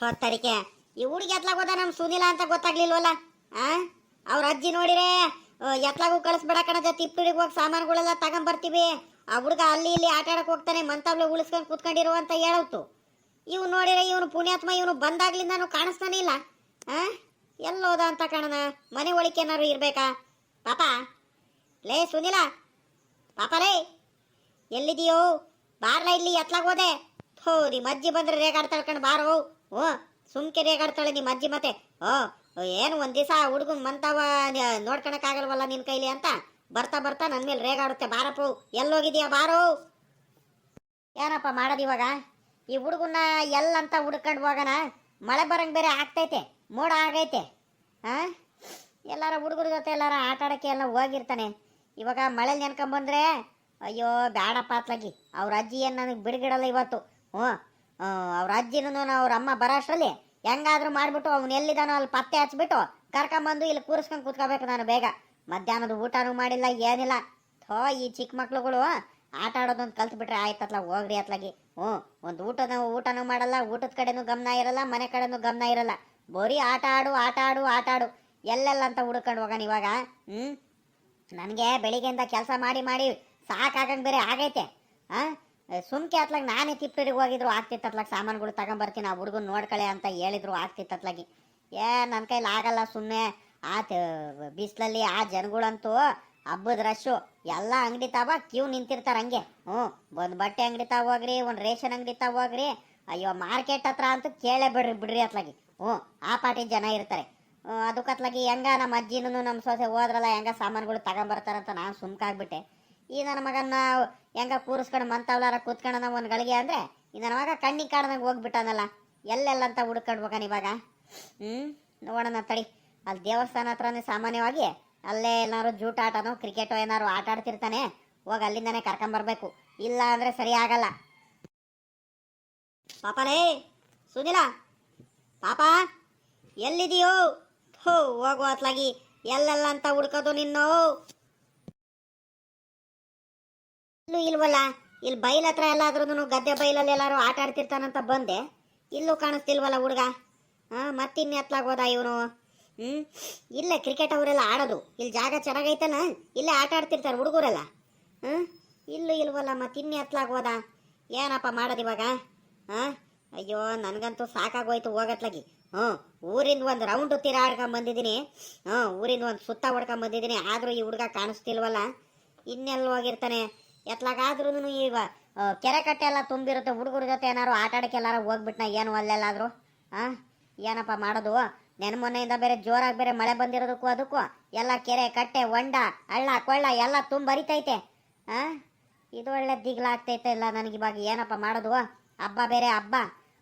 ಹೊತ್ತರಿಕೆ ಈ ಹುಡುಗಿ ಎತ್ಲಾಗ ಹೋದ ನಮ್ ಸುನಿಲ ಅಂತ ಗೊತ್ತಾಗ್ಲಿಲ್ವಲ್ಲ? ಆ? ಅವ್ರ ಅಜ್ಜಿ ನೋಡಿರೆ ಎತ್ಲಾಗೂ ಕಳಿಸ್ಬೇಡ ಕಣಜ ತಿಪ್ಪಿಡಿಗೆ ಹೋಗಿ ಸಾಮಾನುಗಳೆಲ್ಲ ತಗೊಂಬರ್ತೀವಿ. ಆ ಹುಡುಗ ಅಲ್ಲಿ ಇಲ್ಲಿ ಆಟ ಆಡಕ್ ಹೋಗ್ತಾನೆ, ಮಂತಾಬ್ಲೆ ಉಳಿಸ್ಕೊಂಡು ಕುತ್ಕೊಂಡಿರೋ ಅಂತ ಹೇಳವ್ತು ಇವ್ ನೋಡಿರೆ, ಇವನು ಪುಣ್ಯಾತ್ಮ, ಇವನು ಬಂದಾಗ್ಲಿಂದಾನು ಕಾಣಿಸ್ತಾನೆ ಇಲ್ಲ. ಆ? ಎಲ್ಲೋದ ಅಂತ ಕಾಣನ ಮನೆ ಒಳಿಕೆ ಏನಾರು ಇರ್ಬೇಕಾ? ಪಾಪ. ಲೇ, ಸುನಿಲ. ಪಾಪ ಲೇ. ಎಲ್ಲಿದೀಯೋ ಬಾರ್ಲ ಇಲ್ಲಿ ಎತ್ಲಾಗ ಹೋದೆ. ಹೋ ನಿಮ್ಮ ಅಜ್ಜಿ ಬಂದ್ರೆ ರೇಗಾಡ್ತಾಳ್ಕೊಂಡು ಬಾರೋ. ಓ ಸುಮ್ಕೆ ರೇಗಾಡ್ತಾಳೆ ನಿಮ್ಮ ಅಜ್ಜಿ ಮತ್ತೆ. ಓ, ಏನು ಒಂದ್ ದಿವಸ ಹುಡುಗನ್ ಮಂತಾವ ನೋಡ್ಕೊಳಕ್ ಆಗಲ್ವಲ್ಲ ನಿನ್ ಕೈಲಿ ಅಂತ? ಬರ್ತಾ ಬರ್ತಾ ನನ್ ಮೇಲೆ ರೇಗಾಡುತ್ತೆ ಬಾರಪ್ಪು ಎಲ್ಲೋಗಿದ್ಯಾ ಬಾರೋ? ಏನಪ್ಪ ಮಾಡೋದು ಇವಾಗ? ಈ ಹುಡುಗನ್ನ ಎಲ್ಲಂತ ಹುಡ್ಕೊಂಡು ಹೋಗೋಣ? ಮಳೆ ಬರಂಗ್ ಬೇರೆ ಆಗ್ತೈತೆ, ಮೋಡ ಆಗೈತೆ. ಹಾ ಎಲ್ಲಾರ ಹುಡುಗರ ಜೊತೆ ಎಲ್ಲಾರ ಆಟ ಎಲ್ಲ ಹೋಗಿರ್ತಾನೆ. ಇವಾಗ ಮಳೆ ನೆನ್ಕೊಂಬಂದ್ರೆ, ಅಯ್ಯೋ ಬ್ಯಾಡಪ್ಪ ಅತ್ಲಾಗಿ. ಅವ್ರ ಅಜ್ಜಿ ಏನು ನನಗೆ ಬಿಡುಗಿಡಲ್ಲ ಇವತ್ತು. ಹ್ಞೂ ಅವ್ರ ಅಜ್ಜಿನೂ ಅವ್ರ ಅಮ್ಮ ಬರೋಷ್ಟರಲ್ಲಿ ಹೆಂಗಾದ್ರೂ ಮಾಡಿಬಿಟ್ಟು ಅವ್ನು ಎಲ್ಲಿದಾನೋ ಅಲ್ಲಿ ಪತ್ತೆ ಹಚ್ಬಿಟ್ಟು ಕರ್ಕೊಂಬಂದು ಇಲ್ಲಿ ಕೂರಿಸ್ಕೊಂಡು ಕೂತ್ಕೋಬೇಕು ನಾನು ಬೇಗ. ಮಧ್ಯಾಹ್ನದ ಊಟನೂ ಮಾಡಿಲ್ಲ, ಏನಿಲ್ಲ. ಥೋ, ಈ ಚಿಕ್ಕ ಮಕ್ಳುಗಳು ಆಟ ಆಡೋದೊಂದು ಕಲ್ತ್ಬಿಟ್ರೆ ಆಯ್ತತ್ಲ, ಹೋಗ್ರಿ ಅತ್ಲಾಗಿ. ಹ್ಞೂ, ಒಂದು ಊಟದ ಊಟನೂ ಮಾಡಲ್ಲ, ಊಟದ ಕಡೆನೂ ಗಮನ ಇರಲ್ಲ, ಮನೆ ಕಡೆನೂ ಗಮನ ಇರಲ್ಲ. ಬರೀ ಆಟ ಆಡು ಆಟ ಆಡು ಆಟ ಆಡು. ಎಲ್ಲೆಲ್ಲ ಅಂತ ಹುಡ್ಕೊಂಡು ಹೋಗೋಣ ಇವಾಗ, ಹ್ಞೂ? ನನಗೆ ಬೆಳಿಗ್ಗೆಯಿಂದ ಕೆಲಸ ಮಾಡಿ ಮಾಡಿ ಸಾಕಾಗಂಗೆ ಬೇರೆ ಆಗೈತೆ. ಆ? ಸುಮ್ಕೆ ಅತ್ಲಾಗ ನಾನೇ ತಿಪ್ಪಡಿಗೆ ಹೋಗಿದ್ರು ಆಗ್ತಿತ್ತತ್ಲಾಗ ಸಾಮಾನುಗಳು ತಗೊಂಬರ್ತೀನಿ, ಆ ಹುಡುಗನ ನೋಡ್ಕಳೆ ಅಂತ ಹೇಳಿದ್ರು ಆಗ್ತಿತ್ತತ್ಲಾಗಿ ಏ ನನ್ನ ಕೈಲಿ ಆಗಲ್ಲ ಸುಮ್ಮನೆ ಆ ಬಿಸಿಲಲ್ಲಿ ಆ ಜನಗಳಂತೂ ಹಬ್ಬದ ರಶ್ಶು, ಎಲ್ಲ ಅಂಗಡಿ ತಾವ ಕ್ಯೂ ನಿಂತಿರ್ತಾರೆ ಹಂಗೆ. ಹ್ಞೂ, ಒಂದು ಬಟ್ಟೆ ಅಂಗಡಿ ಹೋಗ್ರಿ, ಒಂದು ರೇಷನ್ ಅಂಗಡಿ ಹೋಗ್ರಿ, ಅಯ್ಯೋ, ಮಾರ್ಕೆಟ್ ಹತ್ರ ಅಂತೂ ಕೇಳೇ ಬಿಡ್ರಿ ಬಿಡ್ರಿ ಅತ್ಲಾಗಿ. ಹ್ಞೂ, ಆ ಪಾಟಿ ಜನ ಇರ್ತಾರೆ. ಅದಕ್ಕತ್ಲಾಗಿ ಹೆಂಗ ನಮ್ಮ ಅಜ್ಜಿನೂ ನಮ್ಮ ಸೊಸೆ ಹೋದ್ರಲ್ಲ, ಹೆಂಗ ಸಾಮಾನುಗಳು ತಗೊಂಬರ್ತಾರಂತ ನಾನು ಸುಮ್ಕಾಗ್ಬಿಟ್ಟೆ. ಈ ನನ್ನ ಮಗನ್ನ ಹೆಂಗ ಕೂರಿಸ್ಕೊಂಡು ಮಂತವ್ಲಾರ ಕೂತ್ಕೊಂಡ ಒಂದು ಗಳಿಗೆ ಅಂದ್ರೆ ಇದನ್ನವಾಗ ಕಣ್ಣಿಗೆ ಕಾಡ್ದಂಗೆ ಹೋಗ್ಬಿಟ್ಟನಲ್ಲ ಎಲ್ಲೆಲ್ಲ ಅಂತ ಹುಡ್ಕೊಂಡು ಹೋಗೋಣ ಇವಾಗ. ಹ್ಞೂ ನೋಡೋಣ ತಡಿ. ಅಲ್ಲಿ ದೇವಸ್ಥಾನ ಹತ್ರನೇ ಸಾಮಾನ್ಯವಾಗಿ ಅಲ್ಲೇ ಏನಾದ್ರು ಜೂಟ ಆಟನೋ, ಕ್ರಿಕೆಟೋ ಏನಾದ್ರು ಆಟ ಆಡ್ತಿರ್ತಾನೆ, ಹೋಗಿ ಅಲ್ಲಿಂದನೇ ಕರ್ಕೊಂಬರ್ಬೇಕು ಇಲ್ಲ ಅಂದ್ರೆ ಸರಿ ಆಗಲ್ಲ. ಪಾಪಲೇ ಸುನಿಲ, ಪಾಪ, ಎಲ್ಲಿದೆಯೋ? ಹೋ ಹೋಗೋ ಅತ್ಲಾಗಿ. ಎಲ್ಲೆಲ್ಲ ಅಂತ ಹುಡ್ಕೋದು ನಿನ್ನೋ? ಇಲ್ಲೂ ಇಲ್ವಲ್ಲ? ಇಲ್ಲಿ ಬೈಲ್ ಹತ್ರ ಎಲ್ಲಾದ್ರೂ ಗದ್ದೆ ಬೈಲಲ್ಲಿ ಎಲ್ಲಾರು ಆಟ ಆಡ್ತಿರ್ತಾನಂತ ಬಂದೆ. ಇಲ್ಲೂ ಕಾಣಿಸ್ತಿಲ್ವಲ್ಲ ಹುಡುಗ? ಹಾ ಮತ್ತಿನ್ನ ಎತ್ಲಾಗೋದ ಇವನು? ಹ್ಮ್? ಇಲ್ಲೇ ಕ್ರಿಕೆಟ್ ಅವರೆಲ್ಲ ಆಡೋದು. ಇಲ್ಲಿ ಜಾಗ ಚೆನ್ನಾಗೈತಲ್ಲ ಇಲ್ಲೇ ಆಟ ಆಡ್ತಿರ್ತಾರೆ ಹುಡುಗರೆಲ್ಲ. ಹ್ಮ್ ಇಲ್ಲೂ ಇಲ್ವಲ್ಲ, ಮತ್ತಿನ್ನ ಎತ್ಲಾಗೋದ ಏನಪ್ಪ ಮಾಡೋದು ಇವಾಗ? ಹಾಂ ಅಯ್ಯೋ, ನನಗಂತೂ ಸಾಕಾಗೋಯ್ತು ಹೋಗತ್ಲಾಗಿ. ಹ್ಞೂ, ಊರಿಂದ ಒಂದು ರೌಂಡ್ ತಿರಾಡ್ಕೊಂಡ್ ಬಂದಿದ್ದೀನಿ. ಹ್ಞೂ, ಊರಿಂದ ಒಂದು ಸುತ್ತ ಹೊಡ್ಕೊಂಡ್ ಬಂದಿದ್ದೀನಿ. ಆದರೂ ಈ ಹುಡುಗ ಕಾಣಿಸ್ತಿಲ್ವಲ್ಲ? ಇನ್ನೆಲ್ಲ ಹೋಗಿರ್ತಾನೆ? ಎತ್ಲಾಗಾದ್ರೂ ಈಗ ಕೆರೆ ಕಟ್ಟೆ ಎಲ್ಲ ತುಂಬಿರುತ್ತೆ, ಹುಡುಗರ ಜೊತೆ ಏನಾರು ಆಟ ಆಡಕ್ಕೆ ಎಲ್ಲಾರು ಹೋಗ್ಬಿಟ್ನ ಏನು ಅಲ್ಲೆಲ್ಲಾದ್ರು, ಆ? ಏನಪ್ಪ ಮಾಡೋದು? ನೆನ ಮೊನ್ನೆಯಿಂದ ಬೇರೆ ಜೋರಾಗಿ ಬೇರೆ ಮಳೆ ಬಂದಿರೋದಕ್ಕೂ ಅದಕ್ಕೂ ಎಲ್ಲ ಕೆರೆ ಕಟ್ಟೆ, ಹೊಂಡ, ಹಳ್ಳ, ಕೊಳ್ಳ ಎಲ್ಲ ತುಂಬ ಹರಿತೈತೆ, ಆ? ಇದು ಒಳ್ಳೆ ದಿಗ್ಲಾಗ್ತೈತೆ ಇಲ್ಲ ನನಗೆ ಇವಾಗ, ಏನಪ್ಪ ಮಾಡೋದು? ಹಬ್ಬ ಬೇರೆ ಹಬ್ಬ.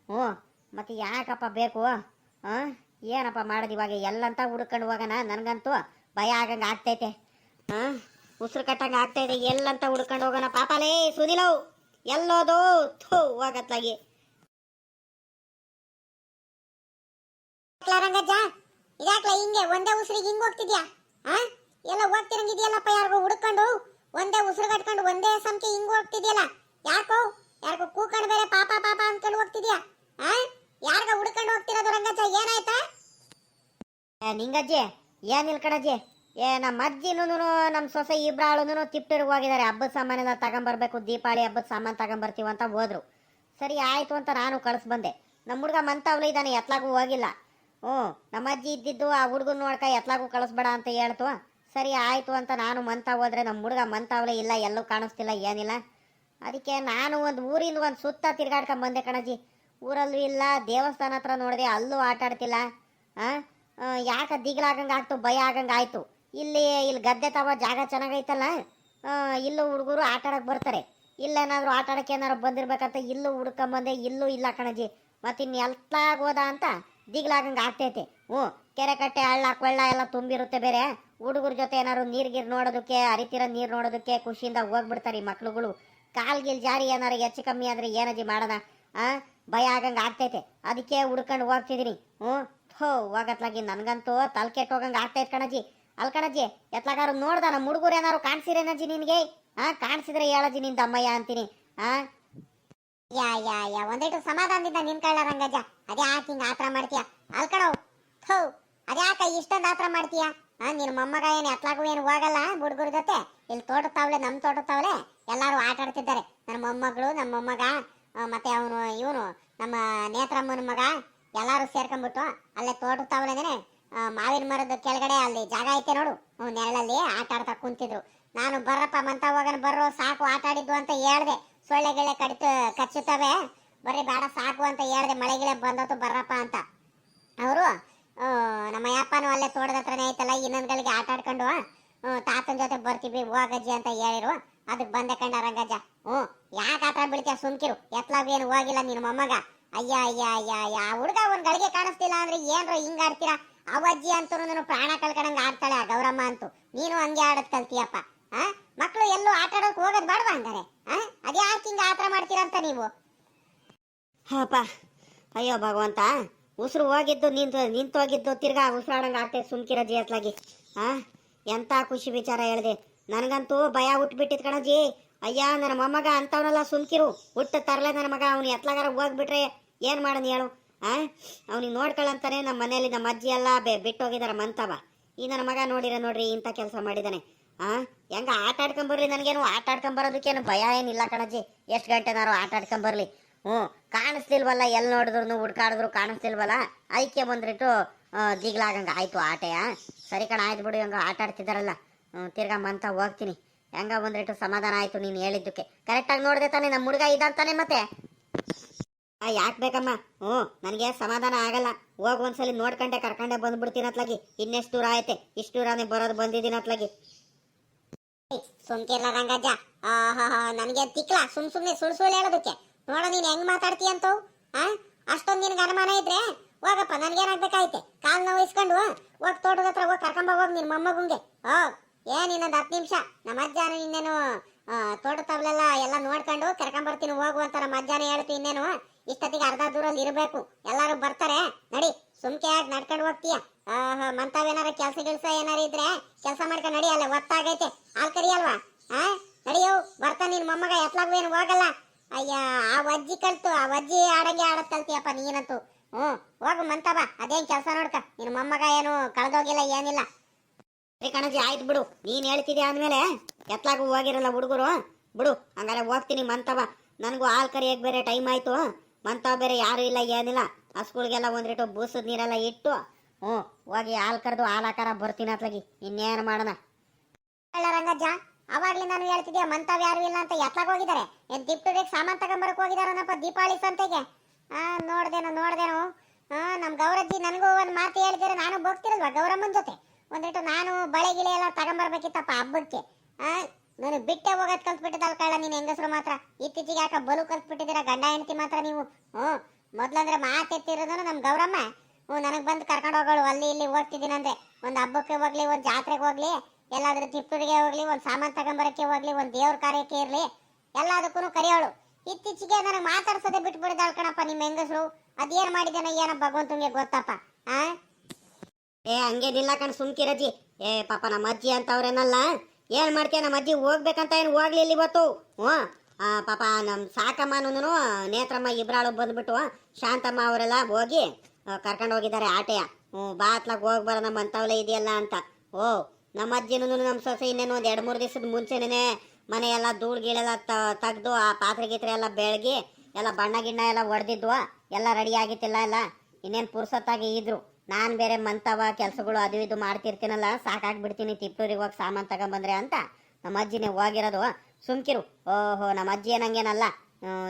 ಹ್ಞೂ, ಮತ್ತೆ ಯಾಕಪ್ಪ ಬೇಕು? ಹಾಂ ಏನಪ್ಪ ಮಾಡೋದು ಇವಾಗ? ಎಲ್ಲಂತ ಹುಡ್ಕೊಂಡು ಹೋಗೋಣ, ನನಗಂತೂ ಭಯ ಆಗಂಗೆ ಆಗ್ತೈತೆ ಆ? ಉಸಿರು ಕಟ್ಟಂಗೆ ಇದೆ ಎಲ್ಲಂತ ಹುಡ್ಕೊಂಡು ಹೋಗೋಣ. ಪಾಪಲೇ ಸುನಿಲವ್ ಎಲ್ಲೋದು. ಥೂ ಹೋಗತ್ಲಾಗಿ ರಂಗಜ್ಜ ಇದಾಕ್ಲ ಹಿಂಗೆ ಒಂದೇ ಉಸಿರಿಗೆ ಹಿಂಗ ಹೋಗ್ತಿದ್ಯಾ? ಹಾ ಎಲ್ಲ ಹೋಗ್ತಿರಂಗಿದ್ಯಲ್ಲಪ್ಪ ಯಾರಿಗೂ ಹುಡ್ಕೊಂಡು ಒಂದೇ ಉಸಿರು ಕಟ್ಕೊಂಡು ಒಂದೇ ಸಂಖ್ಯೆ ಹಿಂಗೆ ಹೋಗ್ತಿದ್ಯಲ್ಲ? ಯಾಕೋ ಯಾರಿಗೋ ಕೂಕೊಂಡು ಬೇರೆ ಪಾಪ ಪಾಪ ಅನ್ಕೊಂಡು ಹೋಗ್ತಿದ್ಯಾ? ಆ? ಯಾರಿಗ ಹುಡ್ಕೊಂಡು ಹೋಗ್ತಿರೋದು ರಂಗಜ್ಜ ಏನಾಯ್ತಾ? ನಿಂಗಜ್ಜೆ ಏನಿಲ್ ಏನಿಲ್ಲ ಕಣಜ್ಜಿ? ಏ, ನಮ್ಮ ಅಜ್ಜಿನೂ ನಮ್ಮ ಸೊಸೆ ಇಬ್ರಾಳುನು ತಿಪ್ಟೂರಿಗೆ ಹೋಗಿದ್ದಾರೆ ಹಬ್ಬದ ಸಾಮಾನೆಲ್ಲ ತಗೊಂಬರ್ಬೇಕು, ದೀಪಾವಳಿ ಹಬ್ಬದ ಸಾಮಾನು ತಗೊಂಬರ್ತೀವಿ ಅಂತ ಹೋದ್ರು. ಸರಿ, ಆಯಿತು ಅಂತ ನಾನು ಕಳಿಸ್ ಬಂದೆ. ನಮ್ಮ ಹುಡುಗ ಮಂತವ್ಲು ಇದ್ದಾನೆ ಎತ್ಲಾಗೂ ಹೋಗಿಲ್ಲ. ಹ್ಞೂ, ನಮ್ಮ ಅಜ್ಜಿ ಇದ್ದಿದ್ದು ಆ ಹುಡುಗನ ನೋಡ್ಕ ಎತ್ಲಾಗೂ ಕಳಿಸ್ಬೇಡ ಅಂತ ಹೇಳ್ತು. ಸರಿ, ಆಯಿತು ಅಂತ ನಾನು ಮಂತ ಹೋದ್ರೆ ನಮ್ಮ ಹುಡುಗ ಮಂತಾವ್ಲೆ ಇಲ್ಲ, ಎಲ್ಲೂ ಕಾಣಿಸ್ತಿಲ್ಲ, ಏನಿಲ್ಲ. ಅದಕ್ಕೆ ನಾನು ಒಂದು ಊರಿಂದ ಒಂದು ಸುತ್ತ ತಿರ್ಗಾಡ್ಕೊಂಡು ಬಂದೆ ಕಣಜ್ಜಿ. ಊರಲ್ಲೂ ಇಲ್ಲ, ದೇವಸ್ಥಾನ ಹತ್ರ ನೋಡಿದೆ, ಅಲ್ಲೂ ಆಟಾಡ್ತಿಲ್ಲ. ಹಾಂ ಯಾಕ ದಿಗ್ಲಾಗಂಗೆ ಆಗ್ತು, ಭಯ ಆಗಂಗೆ ಆಯ್ತು. ಇಲ್ಲಿ ಇಲ್ಲಿ ಗದ್ದೆ ತವ, ಜಾಗ ಚೆನ್ನಾಗೈತಲ್ಲ ಇಲ್ಲೂ ಹುಡುಗರು ಆಟ ಆಡಕ್ಕೆ ಬರ್ತಾರೆ. ಇಲ್ಲೇನಾದ್ರು ಆಟ ಆಡಕ್ಕೆ ಏನಾರು ಬಂದಿರ್ಬೇಕಂತ ಇಲ್ಲೂ ಹುಡ್ಕೊಂಬಂದೆ, ಇಲ್ಲೂ ಇಲ್ಲ ಕಣಜಿ ಮತ್ತಿನ್ನು ಇನ್ನು ಹೋದ ಅಂತ ದಿಗ್ಲಾಗಂಗೆ ಆಗ್ತೈತೆ. ಹ್ಞೂ, ಕೆರೆ ಕಟ್ಟೆ, ಹಳ್ಳ, ಕೊಳ್ಳ ಎಲ್ಲ ತುಂಬಿರುತ್ತೆ ಬೇರೆ. ಹುಡುಗರ ಜೊತೆ ಏನಾದ್ರು ನೀರು ಗೀರು ನೋಡೋದಕ್ಕೆ, ಹರಿತಿರೋ ನೀರು ನೋಡೋದಕ್ಕೆ ಖುಷಿಯಿಂದ ಹೋಗ್ಬಿಡ್ತಾರೆ ಈ ಮಕ್ಳುಗಳು. ಕಾಲ್ಗಿಲ್ ಜಾರಿ ಏನಾರು ಹೆಚ್ಚು ಕಮ್ಮಿ ಆದ್ರೆ ಏನಜಿ ಮಾಡೋಣ ಭಯ ಆಗಂಗೆ ಆಗ್ತೈತೆ. ಅದಕ್ಕೆ ಹುಡ್ಕೊಂಡು ಹೋಗ್ತಿದ್ದೀನಿ ಹ್ಞೂ ಹೋ ಹೋಗತ್ಲಾಗಿ. ನನಗಂತೂ ತಲೆ ಕೆಟ್ಟು ಹೋಗಂಗೆ ಆಗ್ತೈತೆ ಕಣಜ್ಜಿ. ಅಲ್ ಕಣಜ್ಜಿ ಎತ್ಲಾಗಾರು ನೋಡ್ದ ನಮ್ಮ ಹುಡುಗರು ಏನಾರು ಕಾಣಿಸಿರೇನಜ್ಜಿ ನಿನಗೆ? ಹಾ ಕಾಣಿಸಿದ್ರೆ ಹೇಳಜ್ಜಿ ನಿಂದ ಅಮ್ಮಯ್ಯ ಅಂತೀನಿ. ಆ? ಯಾ ಯಾ ಯಾ ಒಂದಿಟ್ಟು ಸಮಾಧಾನದಿಂದ ನಿನ್ಕೊಳ್ಳ ರಂಗಜ್ಜ. ಅದೇ ಯಾಕೆ ಹಿಂಗ ಆತರ ಮಾಡ್ತೀಯ. ಅಲ್ಕಣೋ ಅದೇ ಅದ್ಯಾಕ ಇಷ್ಟೊಂದು ಆತರ ಮಾಡ್ತೀಯ? ಆ, ನಿನ್ ಮೊಮ್ಮಗ ಏನ್ ಎತ್ಲಾಗೂ ಏನು ಹೋಗಲ್ಲ ಹುಡುಗರ ಜೊತೆ? ಇಲ್ಲಿ ತೋಟ ತಾವಲೆ ನಮ್ಮ ತೋಟ ತಾವಲೆ ಎಲ್ಲರೂ ಆಟ ಆಡ್ತಿದ್ದಾರೆ. ನನ್ನ ಮೊಮ್ಮಗಳು ನಮ್ಮ ಮೊಮ್ಮಗ ಮತ್ತೆ ಅವನು, ಇವನು, ನಮ್ಮ ನೇತ್ರಮ್ಮನ ಮಗ, ಎಲ್ಲಾರು ಸೇರ್ಕೊಂಡ್ಬಿಟ್ಟು ಅಲ್ಲೇ ತೋಟ ತಾವಲೆನೆ ಮಾವಿನ ಮರದ ಕೆಳಗಡೆ ಅಲ್ಲಿ ಜಾಗ ಐತೆ ನೋಡು. ನೆರಳಲ್ಲಿ ಆಟ ಆಡ್ತಾ ಕುಂತಿದ್ರು. ನಾನು ಬರ್ರಪ್ಪ, ಮಂತ ಹೋಗನ್ ಬರ್ರೋ, ಸಾಕು, ಆಟ ಆಡಿದ್ದು ಅಂತ ಹೇಳ್ದೆ. ಸೊಳ್ಳೆ ಗಿಳೆ ಕಡಿತ, ಕಚ್ಚುತ್ತವೆ. ಬರೀ ಬೇಡ, ಸಾಕು ಅಂತ ಹೇಳ್ದೆ. ಮಳೆ ಗಿಳೆ ಬಂದತ್ತು ಬರ್ರಪ್ಪ ಅಂತ. ಅವರು ನಮ್ಮ ಯಪ್ಪನು ಅಲ್ಲೇ ತೋಟದ ಹತ್ರನೇ ಐತಲ್ಲ, ಇನ್ನೊಂದ್ಗಳಿಗೆ ಆಟ ಆಡ್ಕೊಂಡು ತಾತನ ಜೊತೆ ಬರ್ತೀವಿ ಹೋಗಜ್ಜಿ ಅಂತ ಹೇಳಿರು. ಅದಕ್ಕೆ ಬಂದೆ ಕಂಡ ರಂಗಜ್ಜ. ಹ್ಞೂ, ಯಾಕೆ ಆಟ ಆಡ್ಬಿಡ್ತೀಯ ಸುಮ್ಕಿರು. ಎತ್ಲಾಗ ಏನು ಹೋಗಿಲ್ಲ ನಿನ್ನ ಮೊಮ್ಮಗ. ಅಯ್ಯ ಅಯ್ಯ ಅಯ್ಯ ಅಯ್ಯ. ಹುಡುಗ ಒಂದು ಗಳಿಗೆ ಕಾಣಿಸ್ತಿಲ್ಲ ಅಂದ್ರೆ ಏನ್ರ ಹಿಂಗ್ ಆಡ್ತೀರಾ ಅವಜ್ಜಿ ಅಂತೂ ಪ್ರಾಣ ಕಳ್ಕೊಂಡಂಗ ಆಡ್ತಾಳೆ, ಆ ಗೌರಮ್ಮ ಅಂತೂ. ನೀನು ಹಂಗೆ ಆಡದ್ ಕಲ್ತಿಯಪ್ಪ, ಆ? ಮಕ್ಳು ಎಲ್ಲೂ ಆಟ ಆಡೋಕ್ ಹೋಗೋದ್ ಬೇಡವಾ ಹಂಗಾರೆ ಅದೇ ಅದ್ಯಾಕೆ ಹಿಂಗ ಆತರ ಮಾಡ್ತೀರಂತ ನೀವು? ಹಾಪ ಅಯ್ಯೋ ಭಗವಂತ, ಉಸಿರು ಹೋಗಿದ್ದು ನಿಂತು ನಿಂತೋಗಿದ್ದು ತಿರ್ಗಾ ಉಸಿರಾಡಂಗೆ ಆಗ್ತೈತೆ ಸುಮ್ಕಿರಜ್ಜಿ ಅತ್ಲಾಗಿ ಹಾ ಎಂತ ಖುಷಿ ವಿಚಾರ ಹೇಳಿದೆ. ನನಗಂತೂ ಭಯ ಹುಟ್ಬಿಟ್ಟಿದ್ ಕಣಜಿ ಅಯ್ಯ, ನನ್ನ ಮೊಮ್ಮಗ ಅಂತವನಲ್ಲ ಸುಮ್ಕಿರು, ಹುಟ್ಟು ತರಲೆ ನನ್ನ ಮಗ, ಅವ್ನು ಎತ್ಲಾಗಾರ ಹೋಗ್ಬಿಟ್ರೆ ಏನು ಮಾಡೋಣ ಹೇಳು? ಅವ್ನಿಗೆ ನೋಡ್ಕೊಳ್ಳಂತಾನೆ ನಮ್ಮ ಮನೇಲಿ ನಮ್ಮ ಅಜ್ಜಿ ಎಲ್ಲ ಬೆ ಬಿಟ್ಟು ಹೋಗಿದಾರ ಮಂತವ. ಈ ನನ್ನ ಮಗ ನೋಡಿರ ನೋಡ್ರಿ, ಇಂಥ ಕೆಲಸ ಮಾಡಿದ್ದಾನೆ ಆ? ಹೆಂಗ ಆಟ ಆಡ್ಕೊಂಬರ್ಲಿ ನನಗೇನು? ಆಟ ಆಡ್ಕೊಂಬರೋದಕ್ಕೇನು ಭಯ ಏನಿಲ್ಲ ಕಣಜ್ಜಿ. ಎಷ್ಟು ಗಂಟೆನಾರು ಆಟ ಆಡ್ಕೊಂಬರ್ಲಿ ಹ್ಞೂ ಕಾಣಿಸ್ತಿಲ್ವಲ್ಲ ಎಲ್ಲಿ ನೋಡಿದ್ರು ಹುಡ್ಕಾಡಿದ್ರು ಕಾಣಿಸ್ತಿಲ್ವಲ್ಲ ಐಕ್ಯ ಬಂದ್ಬಿಟ್ಟು ಜಿಗ್ಲಾಗಂಗ ಆಯ್ತು ಆಟೆಯ ಸರಿ ಕಣ, ಆಯ್ತು ಬಿಡು, ಹಂಗ ಆಟ ಆಡ್ತಿದ್ದಾರಲ್ಲ ತಿರ್ಗಾ ಮಂತ ಹೋಗ್ತೀನಿ. ಹೆಂಗ ಬಂದ್ಬಿಟ್ಟು ಸಮಾಧಾನ ಆಯ್ತು ನೀನು ಹೇಳಿದ್ದಕ್ಕೆ. ಕರೆಕ್ಟಾಗಿ ನೋಡಿದೆ ತಾನೆ ನಮ್ಮ ಹುಡುಗ ಇದಂತಾನೆ ಮತ್ತೆ? ಯಾಕೆ ಬೇಕಮ್ಮ? ಹ್ಞೂ ನನಗೆ ಸಮಾಧಾನ ಆಗಲ್ಲ. ಹೋಗಿ ಒಂದ್ಸಲಿ ನೋಡ್ಕೊಂಡೆ ಕರ್ಕೊಂಡೆ ಬಂದ್ಬಿಡ್ತೀನತ್ಲಾಗಿ ಇನ್ನೆಷ್ಟು ದೂರ ಆಯ್ತೆ? ಇಷ್ಟು ದೂರನೇ ಬರೋದು ಬಂದಿದ್ದೀನತ್ಲಾಗಿ ಸುಮ್ಕಿರ್ಲ ರಂಗಜ್ಜ. ನನಗೆ ತಿಕ್ಲ. ಸುಮ್ ಸುಮ್ಮನೆ ಸುಳ್ ಸುಳ್ಳು ಹೇಳೋದಕ್ಕೆ. ನೋಡ ನೀನು ಹೆಂಗ್ ಮಾತಾಡ್ತೀಯ ಅಂತ ಅಷ್ಟೊಂದ್ ನಿನ್ಗೆ ಅನುಮಾನ ಇದ್ರೆ ಹೋಗಪ್ಪ ನನ್ಗೇನಾಗ್ಬೇಕಾಯ್ತೆ? ಕಾಲ್ ನೋವು ಇಸ್ಕೊಂಡು ಹೋಗ್ ತೋಟದ ಹತ್ರ ಹೋಗಿ ಕರ್ಕೊಂಬ ಹೋಗಿ ನಿನ್ನ ಮೊಮ್ಮಗುಂಗೆ. ಓ ಏನ್ ಇನ್ನೊಂದು ಹತ್ತು ನಿಮಿಷ. ನಮ್ಮ ಅಜ್ಜಾನು ಇನ್ನೇನು ಆ, ತೋಟ ತವಲೆಲ್ಲ ಎಲ್ಲ ನೋಡ್ಕೊಂಡು ಕರ್ಕೊಂಬರ್ತೀನಿ ಹೋಗು ಅಂತ ನಮ್ಮ ಅಜ್ಜಾನ ಹೇಳ್ತೀನಿ ಇನ್ನೇನು. ಇಷ್ಟೊತ್ತಿಗೆ ಅರ್ಧ ದೂರಲ್ಲಿ ಇರಬೇಕು. ಎಲ್ಲಾರು ಬರ್ತಾರೆ. ನಡಿ, ಸುಮ್ಕೆ ಯಾಕೆ ನಡ್ಕೊಂಡು ಹೋಗ್ತೀಯ. ಮಂತಾವೇನಾರ ಕೆಲಸ ಗಿಲ್ಸ ಏನಾರ ಇದ್ರೆ ಕೆಲಸ ಮಾಡ್ಕೊಂಡು ನಡಿ, ಅಲ್ಲ ಒತ್ತಾಗೈತೆ. ಹಾಲ್ ಕರಿಯಲ್ವಾ ಹಾ ನಡಿಯೋ ಬರ್ತಾ ನಿನ್ ಮೊಮ್ಮಗ, ಎತ್ಲಾಗೂ ಏನು ಹೋಗಲ್ಲ. ಅಯ್ಯ, ಆ ಅಜ್ಜಿ ಕಲ್ತು ಆ ವಜ್ಜಿ ಆಡಂಗೆ ಆಡೋದ್ ಕಲ್ತಿಯಪ್ಪ ನೀನಂತೂ. ಹ್ಮ್ ಹೋಗು ಮಂತವ, ಅದೇನ್ ಕೆಲಸ ನೋಡ್ಕ. ನಿನ್ ಮೊಮ್ಮಗ ಏನು ಕಳ್ದೋಗಿಲ್ಲ, ಏನಿಲ್ಲ. ಕಣಜಿ, ಆಯ್ತು ಬಿಡು. ನೀನ್ ಹೇಳ್ತಿದ್ಯಾ ಅಂದ್ಮೇಲೆ ಎತ್ಲಾಗೂ ಹೋಗಿರಲ್ಲ ಹುಡುಗರು. ಬಿಡು, ಹಂಗಾರೆ ಹೋಗ್ತೀನಿ ಮಂತವ. ನನಗೂ ಹಾಲು ಕರಿಯಕ್ಕೆ ಬೇರೆ ಟೈಮ್ ಆಯ್ತು. ಮಂತವ ಬೇರೆ ಯಾರು ಇಲ್ಲ, ಏನಿಲ್ಲ. ಹಸ್ಗಳಿಗೆಲ್ಲ ಒಂದ್ರಿಟ್ಟು ಬೂಸದ ನೀರೆಲ್ಲ ಇಟ್ಟು, ಹ್ಞೂ, ಹೋಗಿ ಹಾಲು ಕರೆದು ಹಾಲು ಹಾಕಾರ ಬರ್ತೀನಿ ಅತ್ಲಾಗಿ. ಇನ್ನೇನು ಮಾಡೋಣ? ರಂಗಜ್ಜ, ಅವಾಗ್ಲಿ ನಾನು ಹೇಳ್ತಿದ್ದೆ ಮಂತಾವ್ ಯಾರು ಇಲ್ಲ ಅಂತ ಎತ್ಲಾಗ ಹೋಗಿದ್ದಾರೆ ಏನ್ ದಿಪ್ಟುಗೆ ಸಾಮಾನ್ ತಗೊಂಬರಕ್ ಹೋಗಿದಾರನಪ್ಪ ದೀಪಾವಳಿ ಸಂತೆಗೆ? ಆ, ನೋಡ್ದೇನು ನೋಡ್ದೇನು. ಆ ನಮ್ಮ ಗೌರಜ್ಜಿ ನನಗೂ ಒಂದು ಮಾತು ಹೇಳ್ತಾರೆ ನಾನು ಹೋಗ್ತಿರಲ್ವಾ ಗೌರಮ್ಮನ ಜೊತೆ? ಒಂದಿಟ್ಟು ನಾನು ಬಳೆ ಗಿಳೆ ಎಲ್ಲ ತಗೊಂಬರ್ಬೇಕಿತ್ತಪ್ಪ ಹಬ್ಬಕ್ಕೆ. ಆ ನಾನು ಬಿಟ್ಟೆ ಹೋಗೋದ್ ಕಲ್ತ್ಬಿಟ್ಟಿದ್ದಲ್ಲ ಕಳ್ಳ ನೀನ್ ಹೆಂಗಸರು ಮಾತ್ರ. ಇತ್ತೀಚೆಗೆ ಯಾಕ ಬಲು ಕಲ್ತ್ಬಿಟ್ಟಿದ್ದೀರಾ? ಗಂಡ, ಹೆಂಡತಿ ಮಾತ್ರ ನೀವು? ಹ್ಮ್ ಮೊದ್ಲಂದ್ರೆ ಮಾತೆತ್ತಿರೋದನು ನಮ್ ಗೌರಮ್ಮ. ಹ್ಞೂ, ನನಗೆ ಬಂದು ಕರ್ಕೊಂಡು ಹೋಗೋಳು. ಅಲ್ಲಿ ಇಲ್ಲಿ ಹೋಗ್ತಿದ್ದೀನಂದ್ರೆ. ಒಂದು ಹಬ್ಬಕ್ಕೆ ಹೋಗ್ಲಿ, ಒಂದು ಜಾತ್ರೆಗೆ ಹೋಗ್ಲಿ, ಎಲ್ಲಾದ್ರೂ ತಿಪ್ಪರಿಗೆ ಹೋಗ್ಲಿ, ಒಂದು ಸಾಮಾನು ತಗೊಂಬರಕ್ಕೆ ಹೋಗ್ಲಿ, ಒಂದು ದೇವ್ರ ಕಾರ್ಯಕ್ಕೆ ಇರಲಿ ಎಲ್ಲದಕ್ಕೂ ಕರೆಯೋಳು. ಇತ್ತೀಚೆಗೆ ನನಗೆ ಮಾತಾಡ್ಸೋದೆ ಬಿಟ್ಬಿಡಿದಾಳ್ ಕಣಪ್ಪ ನಿಮ್ಮ ಹೆಂಗಸರು. ಅದೇನು ಮಾಡಿದೇನೋ ಏನೋ ಭಗವಂತಂಗೆ ಗೊತ್ತಪ್ಪ, ಆ? ಏ, ಹಂಗೇನಿಲ್ಲ ಕಣ್ ಸುಮ್ಕಿರಜಿ. ಏ, ಪಾಪ ನಮ್ಮ ಅಜ್ಜಿ ಅಂತವ್ರೇನಲ್ಲ? ಏನ್ ಮಾಡ್ತೀಯ? ನಮ್ಮ ಅಜ್ಜಿ ಹೋಗ್ಬೇಕಂತ ಏನು ಹೋಗ್ಲಿಲ್ಲ ಇವತ್ತು. ಹ್ಞೂ. ಪಾಪ ನಮ್ಮ ಸಾಕಮ್ಮನೂ ನೇತ್ರಮ್ಮ ಇಬ್ರಾಳು ಬಂದ್ಬಿಟ್ಟು, ಶಾಂತಮ್ಮ ಅವರೆಲ್ಲ ಹೋಗಿ ಕರ್ಕೊಂಡು ಹೋಗಿದ್ದಾರೆ ಆಟೆಯ. ಹ್ಞೂ ಬಾತ್ಲಾಗ ಹೋಗಿ ಬರೋ ನಮ್ಮ ಮಂತವಲೆ ಇದೆಯಲ್ಲ ಅಂತ. ಓ, ನಮ್ಮ ಅಜ್ಜಿನೂ ನಮ್ಮ ಸೊಸೆ ಇನ್ನೇನು ಒಂದು ಎರಡು ಮೂರು ದಿವಸದ ಮುಂಚೆನೇ ಮನೆಯೆಲ್ಲ ಧೂಳು ಗೀಳೆಲ್ಲ ತೆಗ್ದು, ಆ ಪಾತ್ರೆ ಗೀತ್ರೆ ಎಲ್ಲ ಬೆಳಗಿ, ಎಲ್ಲ ಬಣ್ಣ ಗಿಣ್ಣ ಎಲ್ಲ ಹೊಡೆದಿದ್ವು ಎಲ್ಲ ರೆಡಿ ಆಗಿತ್ತಿಲ್ಲ ಎಲ್ಲ. ಇನ್ನೇನು ಪುರ್ಸತ್ತಾಗಿ ಇದ್ರು. ನಾನು ಬೇರೆ ಮಂತವ ಕೆಲಸಗಳು ಅದು ಇದು ಮಾಡ್ತಿರ್ತೀನಲ್ಲ, ಸಾಕಾಗ್ಬಿಡ್ತೀನಿ ತಿಪ್ಪೂರಿಗೆ ಹೋಗಿ ಸಾಮಾನು ತಗೊಂಬಂದ್ರೆ ಅಂತ. ನಮ್ಮ ಅಜ್ಜಿನೇ ಹೋಗಿರೋದು. ಸುಮ್ಕಿರು. ಓಹೋ, ನಮ್ಮ ಅಜ್ಜಿ ಏನಂಗೇನಲ್ಲ.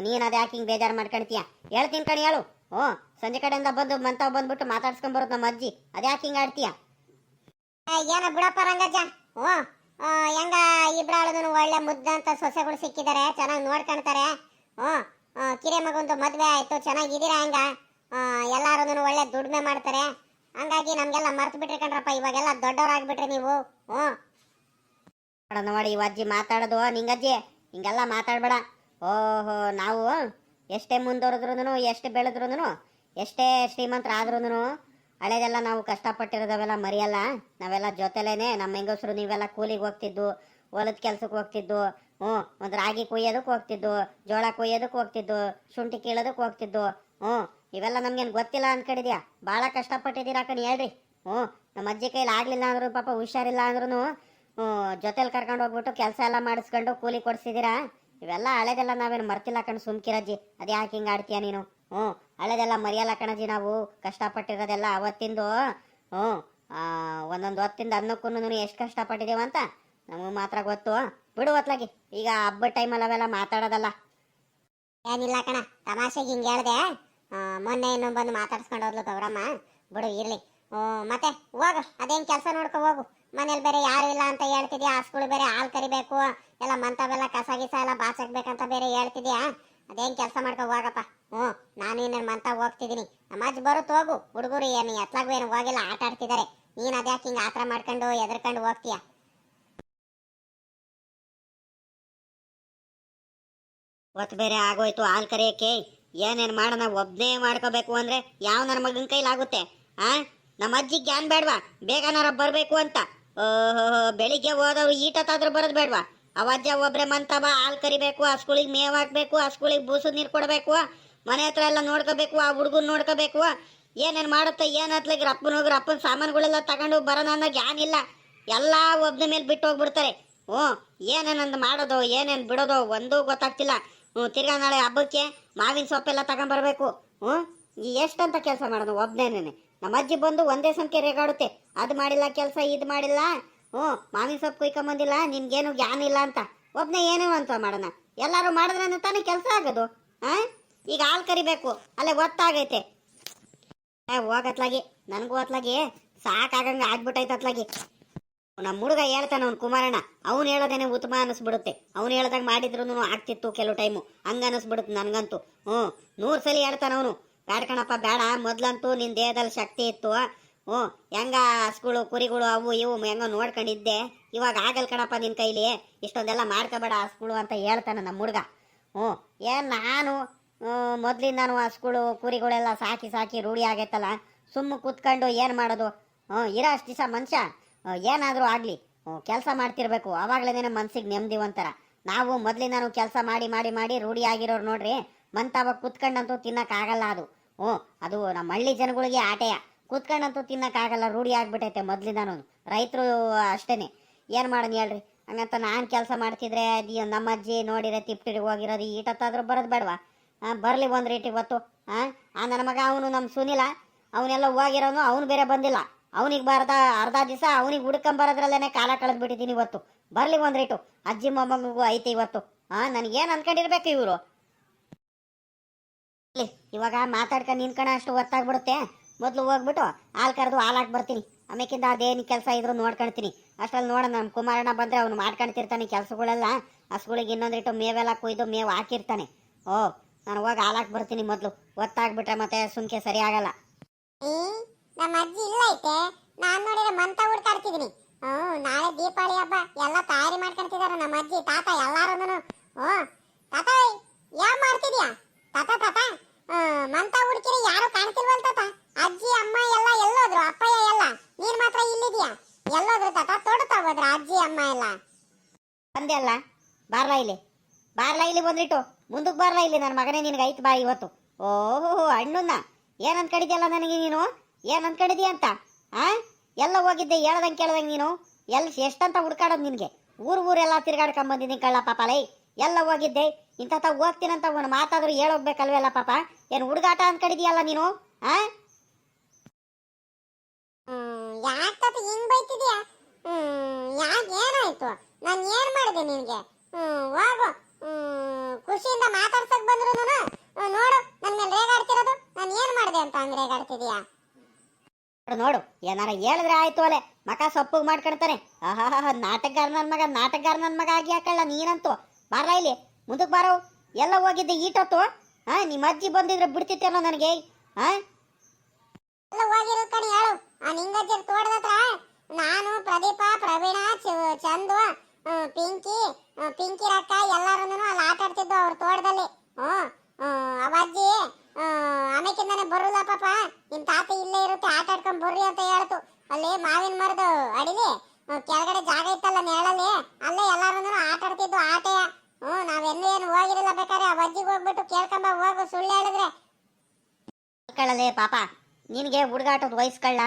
ನೀನು ಅದು ಯಾಕೆ ಹಿಂಗೆ ಬೇಜಾರು ಮಾಡ್ಕೊಳ್ತೀಯ ಹೇಳ್ತೀನಿ ಕಣಿ, ಹೇಳು. ಓ, ಸಂಜೆ ಕಡೆಯಿಂದ ಬಂದು ಮಂತವ ಬಂದ್ಬಿಟ್ಟು ಮಾತಾಡ್ಸ್ಕೊಂಬರೋದು ನಮ್ಮ ಅಜ್ಜಿ. ಅದು ಯಾಕೆ ಹಿಂಗೆ ಆಡ್ತೀಯ? ಏನ ಬಿಡಪ್ಪ ರಂಗಜ್ಜ? ಓ ಹೆಂಗ ಇಬ್ರಾಳದನು ಒಳ್ಳೆ ಮುದ್ದಂತ ಸೊಸೆಗಳು ಸಿಕ್ಕಿದ್ದಾರೆ ಚೆನ್ನಾಗಿ ನೋಡ್ಕೊಳ್ತಾರೆ ಹ್ಞೂ ಕಿರಿಯ ಮಗೊಂದು ಮದುವೆ ಆಯಿತು, ಚೆನ್ನಾಗಿದ್ದೀರಾ ಹಂಗ? ಎಲ್ಲರೂ ಒಳ್ಳೆ ದುಡಿಮೆ ಮಾಡ್ತಾರೆ. ಹಂಗಾಗಿ ನಮ್ಗೆಲ್ಲ ಮರ್ತು ಬಿಟ್ರಿ ಕಣ್ರಪ್ಪ, ಇವಾಗೆಲ್ಲ ದೊಡ್ಡವರಾಗ್ಬಿಟ್ರಿ ನೀವು. ಹ್ಞೂ. ನೋಡ ಇವ ಅಜ್ಜಿ ಮಾತಾಡೋದು, ನಿಂಗಜ್ಜಿ, ಹಿಂಗೆಲ್ಲ ಮಾತಾಡಬೇಡ. ಓಹೋ, ನಾವು ಎಷ್ಟೇ ಮುಂದುವರೆದ್ರೂ ಎಷ್ಟು ಬೆಳೆದ್ರೂ ಎಷ್ಟೇ ಶ್ರೀಮಂತರಾದ್ರೂ ಹಳೇದೆಲ್ಲ ನಾವು ಕಷ್ಟಪಟ್ಟಿರೋದವೆಲ್ಲ ಮರಿಯಲ್ಲ. ನಾವೆಲ್ಲ ಜೊತೆಲೇನೆ, ನಮ್ಮ ಹೆಂಗಸರು ನೀವೆಲ್ಲ ಕೂಲಿಗೆ ಹೋಗ್ತಿದ್ದು, ಹೊಲದ ಕೆಲ್ಸಕ್ಕೆ ಹೋಗ್ತಿದ್ದು, ಹ್ಞೂ, ಒಂದು ರಾಗಿ ಕೊಯ್ಯೋದಕ್ಕೆ ಹೋಗ್ತಿದ್ದು, ಜೋಳ ಕೊಯ್ಯೋದಕ್ಕೆ ಹೋಗ್ತಿದ್ದು, ಶುಂಠಿ ಕೀಳೋದಕ್ಕೆ ಹೋಗ್ತಿದ್ದು, ಹ್ಞೂ. ಇವೆಲ್ಲ ನಮ್ಗೇನು ಗೊತ್ತಿಲ್ಲ ಅನ್ಕೊಂಡಿದ್ಯಾ? ಭಾಳ ಕಷ್ಟಪಟ್ಟಿದ್ದೀರಾ ಕಣಿ, ಹೇಳ್ರಿ. ಹ್ಞೂ, ನಮ್ಮ ಅಜ್ಜಿ ಕೈಲಿ ಆಗಲಿಲ್ಲ ಅಂದ್ರು ಪಾಪ ಹುಷಾರಿಲ್ಲ ಅಂದ್ರೂ ಜೊತೆಲಿ ಕರ್ಕೊಂಡು ಹೋಗ್ಬಿಟ್ಟು ಕೆಲಸ ಎಲ್ಲ ಮಾಡಿಸ್ಕೊಂಡು ಕೂಲಿ ಕೊಡಿಸಿದ್ದೀರಾ? ಇವೆಲ್ಲ ಹಳೆದೆಲ್ಲ ನಾವೇನು ಮರ್ತಿಲ್ಲ ಕಣ್ ಸುಮ್ಕಿರಜ್ಜಿ ಅದು ಯಾಕೆ ಹಿಂಗೆ ಆಡ್ತೀಯ ನೀನು? ಹ್ಞೂ, ಹಳೆದೆಲ್ಲ ಮರೆಯಲ್ಲ ಕಣಜ್ಜಿ ನಾವು, ಕಷ್ಟಪಟ್ಟಿರೋದೆಲ್ಲ ಅವತ್ತಿಂದು, ಹ್ಞೂ ಒಂದೊಂದು ಹೊತ್ತಿಂದ ಅನ್ನಕ್ಕೂ ಎಷ್ಟು ಕಷ್ಟಪಟ್ಟಿದ್ದೀವಿ ಅಂತ ನಮಗೆ ಮಾತ್ರ ಗೊತ್ತು. ಬಿಡು ಹೊತ್ಲಾಗಿ, ಈಗ ಹಬ್ಬದ ಟೈಮಲ್ಲಿ ಅವೆಲ್ಲ ಮಾತಾಡೋದಲ್ಲ. ಏನಿಲ್ಲ ಕಣ, ತಮಾಷೆಗೆ ಹಿಂಗೆ ಹೇಳ್ದೆ. ಮೊನ್ನೆ ಏನೋ ಬಂದು ಮಾತಾಡ್ಸ್ಕೊಂಡು ಹೋದ್ಲು ಗೌರಮ್ಮ. ಬಿಡು, ಇರ್ಲಿ. ಮತ್ತೆ ಹೋಗು, ಅದೇನ್ ಕೆಲಸ ನೋಡ್ಕೊ ಹೋಗು. ಮನೇಲಿ ಬೇರೆ ಯಾರು ಇಲ್ಲ ಅಂತ ಹೇಳ್ತಿದ್ಯಾ? ಹಸ್ಗಳು ಬೇರೆ ಹಾಲು ಕರಿಬೇಕು, ಎಲ್ಲ ಮಂತವೆಲ್ಲ ಕಸ ಗಿಸ ಎಲ್ಲ ಬಾಚಕ್ಬೇಕಂತ ಬೇರೆ ಹೇಳ್ತಿದ್ಯಾ? ಅದೇನ್ ಕೆಲಸ ಮಾಡ್ಕೊ ಹೋಗಪ್ಪ. ಹ್ಞೂ, ನಾನು ಇನ್ನೇನು ಮಂತ ಹೋಗ್ತಿದ್ದೀನಿ ನಮ್ಮ ಅಜ್ಜಿ ಬರುತ್ತೆ ಹೋಗು. ಹುಡುಗರು ಏನು ಎತ್ಲಾಗೂ ಏನು ಹೋಗಿಲ್ಲ, ಆಟ ಆಡ್ತಿದ್ದಾರೆ ನೀನು ಅದ್ಯಾಕೆ ಹಿಂಗೆ ಆತರ ಮಾಡ್ಕೊಂಡು ಎದ್ರಕೊಂಡು ಹೋಗ್ತೀಯ? ಹೊತ್ತು ಬೇರೆ ಆಗೋಯ್ತು, ಹಾಲು ಕರೆಯಕ್ಕೆ. ಏನೇನು ಮಾಡೋಣ ಒಬ್ಬನೇ ಮಾಡ್ಕೋಬೇಕು ಅಂದರೆ ಯಾವ ನನ್ನ ಮಗನ ಕೈಲಾಗುತ್ತೆ ಆ? ನಮ್ಮ ಅಜ್ಜಿ ಜ್ಞಾನ ಬೇಡವಾ? ಬೇಗನಾರ ಬರಬೇಕು ಅಂತ. ಓಹೋ, ಬೆಳಿಗ್ಗೆ ಹೋದವ್ರು ಈಟತ್ತಾದ್ರೂ ಬರೋದು ಬೇಡ್ವಾ? ಅಜ್ಜ ಒಬ್ಬರೇ ಮಂತವ ಹಾಲು ಕರಿಬೇಕು, ಆ ಸ್ಕೂಲಿಗೆ ಮೇವು ಹಾಕಬೇಕು, ಆ ಬೂಸು ನೀರು ಕೊಡಬೇಕು, ಮನೆ ಹತ್ರ ಎಲ್ಲ ನೋಡ್ಕೋಬೇಕು, ಆ ಹುಡುಗನ ನೋಡ್ಕೋಬೇಕು. ಏನೇನು ಮಾಡುತ್ತೆ, ಏನು ಹತ್ಲಾಗಿ ರಪ್ಪನ ಅಪ್ಪನ ಸಾಮಾನುಗಳೆಲ್ಲ ತಗೊಂಡು ಬರೋಣ ಅನ್ನೋ ಜ್ಞಾನ ಇಲ್ಲ. ಎಲ್ಲ ಒಬ್ಬನ ಮೇಲೆ ಬಿಟ್ಟು ಹೋಗ್ಬಿಡ್ತಾರೆ ಓ ಏನೇನಂದು ಮಾಡೋದು, ಏನೇನು ಬಿಡೋದು ಒಂದೂ ಗೊತ್ತಾಗ್ತಿಲ್ಲ. ತಿರ್ಗಾ ನಾಳೆ ಹಬ್ಬಕ್ಕೆ ಮಾವಿನ ಸೊಪ್ಪೆಲ್ಲ ತಗೊಂಬರ್ಬೇಕು. ಹ್ಞೂ ಎಷ್ಟಂತ ಕೆಲಸ ಮಾಡೋದು? ಒಬ್ಬನೇನೆ ನಮ್ಮ ಅಜ್ಜಿ ಬಂದು ಒಂದೇ ಸಂಖ್ಯೆ ರೇಗಾಡುತ್ತೆ. ಅದು ಮಾಡಿಲ್ಲ ಕೆಲಸ, ಇದು ಮಾಡಿಲ್ಲ. ಹ್ಞೂ ಮಾವಿನ ಸೊಪ್ಪು ಕುಯ್ಕೊಂಬಂದಿಲ್ಲ ನಿಮ್ಗೇನು ಜ್ಞಾನ ಇಲ್ಲ ಅಂತ. ಒಬ್ಬನೇ ಏನೇ ಅಂತ ಮಾಡೋಣ. ಎಲ್ಲರೂ ಮಾಡಿದ್ರೆ ತಾನೇ ಕೆಲಸ ಆಗೋದು? ಹಾಂ ಈಗ ಹಾಲು ಕರಿಬೇಕು. ಅಲ್ಲೇ ಒತ್ತಾಗೈತೆ ಹೋಗತ್ಲಾಗಿ. ನನಗೂ ಅತ್ಲಾಗಿ. ಸಾಕಾಗಂಗೆ ಆಗ್ಬಿಟ್ಟೈತೆ ಅತ್ಲಾಗಿ. ನಮ್ಮ ಹುಡುಗ ಹೇಳ್ತಾನೆ ಅವ್ನು ಕುಮಾರಣ್ಣ, ಅವ್ನು ಹೇಳೋದೇನೆ ಉತ್ತಮ ಅನಿಸ್ಬಿಡುತ್ತೆ. ಅವ್ನು ಹೇಳ್ದಾಗ ಮಾಡಿದ್ರು ಆಗ್ತಿತ್ತು ಕೆಲವು ಟೈಮು ಹಂಗ ಅನಿಸ್ಬಿಡುತ್ತೆ ನನಗಂತೂ. ಹ್ಞೂ, ನೂರು ಸಲ ಹೇಳ್ತಾನೆ ಅವನು. ಬೇಡ ಕಣಪ್ಪ ಬೇಡ ಮೊದ್ಲಂತೂ ನಿನ್ನ ದೇಹದಲ್ಲಿ ಶಕ್ತಿ ಇತ್ತು. ಹ್ಞೂ, ಹೆಂಗ ಹಸುಗಳು, ಕುರಿಗಳು ಅವು ಇವು ಹೆಂಗೋ ನೋಡ್ಕೊಂಡಿದ್ದೆ. ಇವಾಗ ಆಗಲ್ ಕಣಪ್ಪ ನಿನ್ನ ಕೈಲಿ. ಇಷ್ಟೊಂದೆಲ್ಲ ಮಾಡ್ಕೋಬೇಡ ಹಸುಗಳು ಅಂತ ಹೇಳ್ತಾನೆ ನಮ್ಮ ಹುಡುಗ. ಹ್ಞೂ, ಏನು ನಾನು ಮೊದ್ಲಿಂದ ನಾನು ಹಸ್ಗಳು, ಕುರಿಗಳೆಲ್ಲ ಸಾಕಿ ಸಾಕಿ ರೂಢಿ ಆಗೈತಲ್ಲ. ಸುಮ್ಮ ಕೂತ್ಕೊಂಡು ಏನು ಮಾಡೋದು? ಹ್ಞೂ, ಇರೋ ಅಷ್ಟು ದಿವಸ ಮನುಷ್ಯ ಏನಾದರೂ ಆಗಲಿ ಕೆಲಸ ಮಾಡ್ತಿರ್ಬೇಕು. ಆವಾಗಲೇ ನಮ್ಮ ಮನಸ್ಸಿಗೆ ನೆಮ್ಮದಿ ಒಂಥರ. ನಾವು ಮೊದಲಿಂದನೂ ಕೆಲಸ ಮಾಡಿ ಮಾಡಿ ಮಾಡಿ ರೂಢಿ ಆಗಿರೋರು ನೋಡ್ರಿ, ಮಂತಾವಾಗ ಕೂತ್ಕೊಂಡಂತೂ ತಿನ್ನೋಕ್ಕಾಗಲ್ಲ ಅದು. ಹ್ಞೂ ಅದು ನಮ್ಮ ಹಳ್ಳಿ ಜನಗಳಿಗೆ ಆಟೆಯ. ಕೂತ್ಕೊಂಡಂತೂ ತಿನ್ನಕ್ಕಾಗಲ್ಲ ರೂಢಿ ಆಗಿಬಿಟ್ಟೈತೆ ಮೊದಲಿಂದನೂ ರೈತರು ಅಷ್ಟೇ ಏನು ಮಾಡೋಣ ಹೇಳ್ರಿ? ಹಂಗಂತ ನಾನು ಕೆಲಸ ಮಾಡ್ತಿದ್ರೆ ಅದು ನಮ್ಮ ಅಜ್ಜಿ ನೋಡಿರೆ ತಿಪ್ಟಿ ಹೋಗಿರೋದು ಈಟತ್ತಾದ್ರೂ ಬರೋದು ಬೇಡವಾ? ಬರಲಿ ಒಂದು ರೇಟ್ ಇವತ್ತು ಹಾಂ ಆ, ನನ್ನ ಮಗ ಅವನು ನಮ್ಮ ಸುನಿಲ, ಅವನೆಲ್ಲ ಹೋಗಿರೋನು, ಅವನು ಬೇರೆ ಬಂದಿಲ್ಲ. ಅವನಿಗೆ ಬಾರದ ಅರ್ಧ ದಿವಸ ಅವನಿಗೆ ಹುಡ್ಕೊಂಬರೋದ್ರಲ್ಲೇ ಕಾಲ ಕಳೆದ್ಬಿಟ್ಟಿದ್ದೀನಿ ಇವತ್ತು. ಬರಲಿ ಒಂದ್ ರೇಟು. ಅಜ್ಜಿ ಮೊಮ್ಮಗೂ ಐತೆ ಇವತ್ತು. ಹಾಂ ನನಗೇನು ಅನ್ಕೊಂಡಿರ್ಬೇಕು ಇವರು? ಇವಾಗ ಮಾತಾಡ್ಕೊಂಡು ನಿನ್ಕಣ ಅಷ್ಟು ಹೊತ್ತಾಗ್ಬಿಡುತ್ತೆ. ಮೊದಲು ಹೋಗ್ಬಿಟ್ಟು ಹಾಲು ಕರೆದು ಹಾಲು ಹಾಕಿ ಬರ್ತೀನಿ. ಆಮೇಕಿಂದ ಅದೇನು ಕೆಲಸ ಇದ್ರು ನೋಡ್ಕೊಳ್ತೀನಿ ಅಷ್ಟಲ್ಲಿ ನೋಡ ನಮ್ಮ ಕುಮಾರಣ್ಣ ಬಂದರೆ ಅವನು ಮಾಡ್ಕೊಳ್ತಿರ್ತಾನೆ ಕೆಲಸಗಳೆಲ್ಲ. ಹಸುಗಳಿಗೆ ಇನ್ನೊಂದಿಟ್ಟು ಮೇವೆಲ್ಲ ಕೊಯ್ದು ಮೇವು ಹಾಕಿರ್ತಾನೆ. ಓ, ನಾನು ಹೋಗಿ ಹಾಲು ಹಾಕಿ ಬರ್ತೀನಿ ಮೊದಲು. ಹೊತ್ತಾಗ್ಬಿಟ್ರೆ ಮತ್ತೆ ಸುಮ್ಕೆ ಸರಿ ಆಗಲ್ಲ. ನಮ್ಮ ಅಜ್ಜಿ ಇಲ್ಲ ಐತೆ. ನಾನು ನೋಡಿದ್ರೆ ಮಂತ ಹುಡ್ಕಾಡ್ತಿದೀನಿ ಹ್ಮ್ ನಾಳೆ ದೀಪಾವಳಿ ಹಬ್ಬ. ಎಲ್ಲ ತಯಾರಿ ಮಾಡ್ಕೊಂತಿದಾರ ನಮ್ಮ ಅಜ್ಜಿ, ತಾತ ಎಲ್ಲಾರು ಹ್ಮ್ ತಾತ ಯಾವ ಮಾಡ್ತಿದ್ಯಾ? ತಾತ ತಾತ. ಮಂತ ಹುಡುಕಿರಿ ಯಾರು ಕಾಣ್ತಿಲ್ವಲ್ ತಾತ? ಅಜ್ಜಿ, ಅಮ್ಮ ಎಲ್ಲ ಎಲ್ಲೋದ್ರು, ಅಪ್ಪಯ್ಯ ಎಲ್ಲ. ನೀನ್ ಮಾತ್ರ ಇಲ್ಲಿದ್ಯಾ? ಎಲ್ಲೋದ್ರು ತಾತ? ತೊಡ್ತಾ ಹೋದ್ರ, ಅಜ್ಜಿ, ಅಮ್ಮ ಎಲ್ಲ. ಬಂದೆ ಅಲ್ಲ. ಬಾರ್ಲಾ ಇಲ್ಲಿ. ಬಾರ್ಲಾ ಇಲ್ಲಿ ಬಂದ್ಬಿಟ್ಟು. ಮುಂದಕ್ಕೆ ಬಾರ್ಲಾ ಇಲ್ಲಿ. ನನ್ನ ಮಗನೇ ನಿನಗೆ ಐತ್ ಬಾ ಇವತ್ತು. ಓಹೋ, ಹಣ್ಣುನ್ನ. ಏನಂತ ಕಡಿದ್ಯಲ್ಲ ನನಗೆ ನೀನು? ಏನ್ ಅನ್ಕೊಂಡಿದ್ಯ ಅಂತ? ಆ? ಎಲ್ಲ ಹೋಗಿದ್ದೆ, ಹೇಳ್ದಂಗೆ ಕೇಳ್ದಂಗೆ ನೀನು? ಎಲ್ಲಿ ಎಷ್ಟಂತ ಹುಡ್ಕಾಡೋದು ನಿನಗೆ? ಊರು ಊರೆಲ್ಲ ತಿರ್ಗಾಡ್ಕೊಂಡ್ ಬಂದಿದ್ದೀನಿ ಕಳ್ಳ ಪಾಪ, ಲೈ. ಎಲ್ಲ ಹೋಗಿದ್ದೆ ಇಂಥ ಹೋಗ್ತೀನಂತ ಒಂದು ಮಾತಾದ್ರೂ ಹೇಳೋಗ್ಬೇಕಲ್ವೆಲ್ಲ ಪಾಪ? ಏನು ಹುಡುಗಾಟ ಅನ್ಕೊಂಡಿದ್ಯಲ್ಲ ನೀನು? ಆ? ಯಾಕ್ ಹಿಂಗ್ ಬೈತಿದ್ಯಾ ಯಾಕ್ ಏನಾಯ್ತು? ನಾನ್ ಏನ್ ಮಾಡಿದೆ ನಿನಗೆ? ಹೋಗು. ಖುಷಿಯಿಂದ ಮಾತಾಡ್ಸಕ್ ಬಂದ್ರು ನೋಡು, ನನ್ ಮೇಲೆ ರೇಗಾಡ್ತಿರೋದು ನಾನು ಏನ್ ಮಾಡಿದೆ ಅಂತ ಹಂಗ್ ರೇಗಾಡ್ತಿದ್ಯಾ ನೋಡು, ಏನಾರ ಹೇಳಿದ್ರೆ ಆಯ್ತು ಅಲೆ. ಮಕ ಸೊಪ್ಪು ಮಾಡ್ಕೊಳ್ತಾನೆ ಆಹಾ ನಾಟಕಗಾರ ನನ್ನ ಮಗ ನಾಟಕಗಾರ ನನ್ನ ಮಗ ಆಗಿ ಹಾಕಲ್ಲ ನೀನಂತೂ? ಬಾರ ಇಲ್ಲಿ? ಮುಂದಕ್ಕೆ ಬಾರೋ. ಎಲ್ಲ ಹೋಗಿದ್ದೆ ಈಟತ್ತು? ಹಾ ನಿಮ್ಮ ಅಜ್ಜಿ ಬಂದಿದ್ರೆ ಬಿಡ್ತಿತ್ತೇನೋ ನನಗೆ? ಹಾ ಎಲ್ಲ ಹೋಗಿರೋ ಕಣಿ ಹೇಳು ಆ ನಿಂಗಜ್ಜರ್ ತೋಟದತ್ರ ನಾನು ಪ್ರದೀಪ ಪ್ರವೀಣ ಚ- ಚಂದು ಹ್ಮ್, ಪಿಂಕಿ ಹ್ಮ್, ಪಿಂಕಿ ರಕ್ಕ ಎಲ್ಲಾರು ಅಲ್ಲಿ ಆಟ ಆಡ್ತಿದ್ದು ಅವ್ರ ತೋಟದಲ್ಲಿ ಹ್ಮ್ ಹ್ಮ್, ಅವ ಅಜ್ಜಿ ಆಮೇಕಿಂದಾನೆ ಬರುಲ್ಲ ಪಾಪ ನಿಮ್ ತಾತ ಇಲ್ಲೇ ಇರುತ್ತೆ ಆಟ ಆಡ್ಕೊಂಡ್ ಬರ್ರಿ ಅಂತ ಹೇಳ್ತು ಅಲ್ಲಿ ಮಾವಿನ ಮರದ ಅಡಿಲಿ ಕೆಳಗಡೆ ಜಾಗ ಇತ್ತಲ್ಲ ನೆರಳಲ್ಲಿ ಅಲ್ಲೇ ಎಲ್ಲಾರು ಆಟ ಆಡ್ತಿದ್ದು ಆಟೆಯ ಹ್ಮ್ ನಾವೆಲ್ಲೂ ಏನು ಹೋಗಿರಲಿಲ್ಲ ಬೇಕಾದ್ರೆ ಆ ಅಜ್ಜಿಗೆ ಹೋಗ್ಬಿಟ್ಟು ಕೇಳ್ಕೊಂಬ ಹೋಗು ಸುಳ್ಳು ಹೇಳಿದ್ರೆ ಕಳ್ಳಲೆ ಪಾಪ ನಿನಗೆ ಹುಡುಗಾಟದ ವಯಸ್ಸುಗಳನ್ನ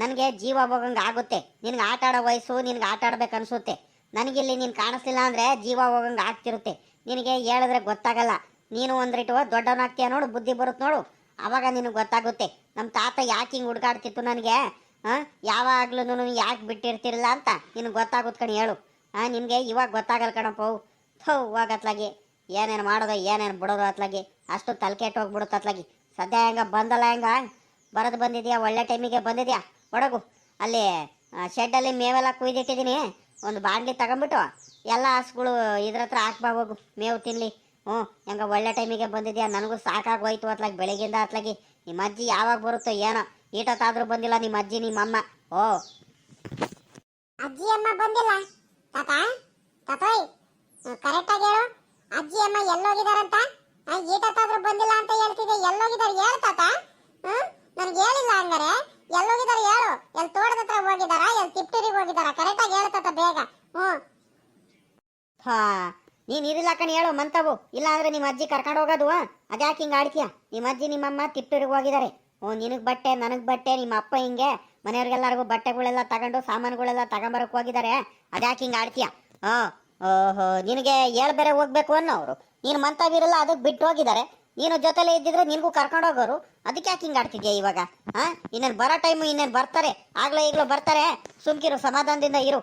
ನನಗೆ ಜೀವ ಹೋಗಂಗೆ ಆಗುತ್ತೆ. ನಿನಗೆ ಆಟ ಆಡೋ ವಯಸ್ಸು ನಿನಗೆ ಆಟ ಆಡ್ಬೇಕು ಅನಿಸುತ್ತೆ. ನನಗಿಲ್ಲಿ ನೀನು ಕಾಣಿಸ್ಲಿಲ್ಲ ಅಂದರೆ ಜೀವ ಹೋಗಂಗೆ ಆಗ್ತಿರುತ್ತೆ. ನಿನಗೆ ಹೇಳಿದ್ರೆ ಗೊತ್ತಾಗಲ್ಲ. ನೀನು ಒಂದ್ರಿಟ್ಟು ದೊಡ್ಡವನಾಗ್ತೀಯ ನೋಡು, ಬುದ್ಧಿ ಬರುತ್ತೆ ನೋಡು. ಅವಾಗ ನಿನಗೆ ಗೊತ್ತಾಗುತ್ತೆ. ನಮ್ಮ ತಾತ ಯಾಕೆ ಹಿಂಗೆ ಹುಡುಗಾಡ್ತಿತ್ತು ನನಗೆ? ಹಾಂ ನೀನು ಯಾಕೆ ಬಿಟ್ಟಿರ್ತಿರಲಿಲ್ಲ ಅಂತ ನಿನಗೆ ಗೊತ್ತಾಗುತ್ತೆ ಕಣಿ ಹೇಳು. ಹಾಂ ನಿನಗೆ ಇವಾಗ ಗೊತ್ತಾಗಲ್ಲ ಕಣಪ್ಪ ಥೋ ಅತ್ಲಾಗಿ. ಏನೇನು ಮಾಡೋದು, ಏನೇನು ಬಿಡೋದು ಅತ್ಲಾಗಿ. ಅಷ್ಟು ತಲೆ ಕೆಟ್ಟು ಹೋಗ್ಬಿಡುತ್ತೆ ಅತ್ಲಾಗಿ. ಸದ್ಯ ಹೆಂಗ ಬಂದಲ್ಲ ಹೆಂಗ? ಬರೋದು ಬಂದಿದೆಯಾ? ಒಳ್ಳೆ ಟೈಮಿಗೆ ಬಂದಿದ್ಯಾ? ಒಡಗು. ಅಲ್ಲಿ ಶೆಡ್ಡಲ್ಲಿ ಮೇವೆಲ್ಲ ಕುಯ್ದಿಟ್ಟಿದ್ದೀನಿ ಒಂದು ಬಾಂಡ್ಲಿ ತಗೊಂಬಿಟ್ಟು ಎಲ್ಲ ಹಸುಗಳು ಇದ್ರ ಹತ್ರ ಹಾಕ್ಬಾ ಹೋಗು. ಮೇವು ತಿನ್ನಲಿ ಹ್ಞೂ, ಹೆಂಗೆ ಒಳ್ಳೆ ಟೈಮಿಗೆ ಬಂದಿದ್ಯಾ? ನನಗೂ ಸಾಕಾಗೋಯ್ತು ಅತ್ಲಾಗಿ ಬೆಳಗ್ಗಿಂದ ಅತ್ಲಾಗಿ. ನಿಮ್ಮ ಅಜ್ಜಿ ಯಾವಾಗ ಬರುತ್ತೋ ಏನೋ. ಈಟತ್ತಾದರೂ ಬಂದಿಲ್ಲ ನಿಮ್ಮ ಅಜ್ಜಿ, ನಿಮ್ಮ ಅಮ್ಮ. ಓ. ಅಜ್ಜಿ ಅಮ್ಮ ಬಂದಿಲ್ಲ. ತಾತ, ತಾತೋಯ್ ಕರೆಕ್ಟಾಗಿ ಹೇಳು. ಅಜ್ಜಿ ಅಮ್ಮ ಎಲ್ಲೋಗಿದಾರಂತ? ಈಟತ್ತಾದರೂ ಬಂದಿಲ್ಲ ಅಂತ ಹೇಳ್ತಿದ್ದೆ ಎಲ್ಲೋಗಿದಾರೆ? ಹೇಳು ತಾತ. ಹ್ಮ್? ನನಗೆ ಹೇಳಿಲ್ಲ ಅಂದರೆ ಎಲ್ಲಿ ಹೋಗಿದ್ದಾರೆ ಹೇಳು. ಎಲ್ಲಿ ತೋಟದ ಹತ್ರ ಹೋಗಿದಾರಾ ಎಲ್ಲಿ ತಿಪ್ಟೂರಿಗೆ ಹೋಗಿದಾರಾ? ಕರೆಕ್ಟಾಗಿ ಆಗಿ ತಾತ ಬೇಗ. ಹ್ಞೂ. ಹಾ, ನೀನ್ ಇರಿಲ್ಲ ಕಣಿ ಹೇಳು, ಮಂತವು. ಇಲ್ಲ ಅಂದ್ರೆ ನಿಮ್ಮ ಅಜ್ಜಿ ಕರ್ಕೊಂಡು ಹೋಗೋದು ಅದ್ಯಾಕೆ ಹಿಂಗೆ ಆಡ್ತೀಯ? ನಿಮ್ಮ ಅಜ್ಜಿ ನಿಮ್ಮಮ್ಮ ತಿಪ್ಟೂರಿಗೆ ಹೋಗಿದ್ದಾರೆ ಓ ನಿನಗೆ ಬಟ್ಟೆ, ನನಗೆ ಬಟ್ಟೆ, ನಿಮ್ಮ ಅಪ್ಪ ಹಿಂಗೆ. ಮನೆಯವ್ರಿಗೆಲ್ಲರಿಗೂ ಬಟ್ಟೆಗಳೆಲ್ಲ ತಗೊಂಡು, ಸಾಮಾನುಗಳೆಲ್ಲ ತಗೊಂಬರಕ್ ಹೋಗಿದ್ದಾರೆ ಅದ್ಯಾಕೆ ಹಿಂಗೆ ಆಡ್ತೀಯ? ಹಾ, ಓಹೋ, ನಿನಗೆ ಹೇಳ್ಬೇರೆ ಬೇರೆ ಹೋಗ್ಬೇಕು ಅನ್ನೋ ಅವರು. ನೀನು ಮಂತವಿರಲ್ಲ ಅದಕ್ಕೆ ಬಿಟ್ಟು ಹೋಗಿದ್ದಾರೆ ನೀನು ಜೊತೆಲೆ ಇದ್ದಿದ್ರೆ ನಿನಗೂ ಕರ್ಕೊಂಡು ಹೋಗೋರು ಅದಕ್ಕೆ ಯಾಕೆ ಹಿಂಗೆ ಆಡ್ತಿದ್ಯಾ ಇವಾಗ? ಹಾ ಇನ್ನೇನು ಬರೋ ಟೈಮು ಇನ್ನೇನು ಬರ್ತಾರೆ? ಆಗ್ಲೋ ಈಗಲೋ ಬರ್ತಾರೆ? ಸುಮ್ಕಿರು, ಸಮಾಧಾನದಿಂದ ಇರು.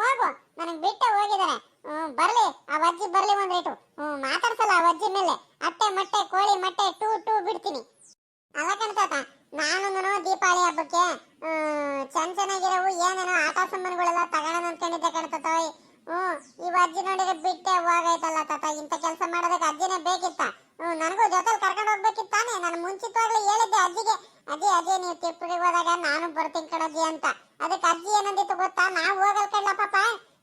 ಹೋಗು. ನನಗೆ ಬಿಟ್ಟು ಹೋಗಿದಾರೆ. ಹ್ಮ್, ಬರ್ಲಿ. ಆ ಅಜ್ಜಿ ಬರ್ಲಿ ಒಂದ್ ರೇಟು. ಹ್ಮ್, ಮಾತಾಡ್ಸಲ್ಲ ಆ ಅಜ್ಜಿ ಮೇಲೆ. ಅಟ್ಟೆ ಮೊಟ್ಟೆ, ಕೋಳಿ ಮೊಟ್ಟೆ, ಟೂ ಟೂ ಬಿಡ್ತೀನಿ. ಅಲ್ಲ ಕಣ್ತಾತ ನಾನು ದೀಪಾವಳಿ ಹಬ್ಬಕ್ಕೆ ಚೆನ್ನ ಚೆನ್ನಾಗಿರೋವು ಏನೇನೋ ಆಟ ಸಾಮಾನುಗಳೆಲ್ಲ ತಗೋಣ ಅನ್ಕೊಂಡಿದ್ದೆ ಕಣ್ತಾತೋಯ್ ಹ್ಮ್, ಈ ಅಜ್ಜಿ ನೋಡಿದ್ರೆ ಬಿಟ್ಟೆ ಹೋಗೈತಲ್ಲ ತಾತ. ಇಂಥ ಕೆಲಸ ಮಾಡೋದಕ್ಕೆ ಅಜ್ಜಿನೇ ಬೇಕಿತ್ತ? ಹ್ಮ್, ನನಗೂ ಜೊತೆಲಿ ಕರ್ಕೊಂಡು ಹೋಗ್ಬೇಕಿತ್ತು ತಾನೇ ನಾನು ಮುಂಚಿತವಾಗ್ಲೂ ಹೇಳಿದ್ದೆ ಅಜ್ಜಿಗೆ, ಅಜ್ಜಿ ಅಜ್ಜಿ, ನೀವು ತಿಪ್ಪುರಿಗೆ ಹೋದಾಗ ನಾನು ಬರ್ತೀನಿ ಕಣಜ್ಜಿ ಅಂತ. ಅದಕ್ಕೆ ಅಜ್ಜಿ ಏನಂದಿತ್ತು ಗೊತ್ತಾ? ನಾವು ಹೋಗಲ್ ಕಡ್ಲ ಪಾಪ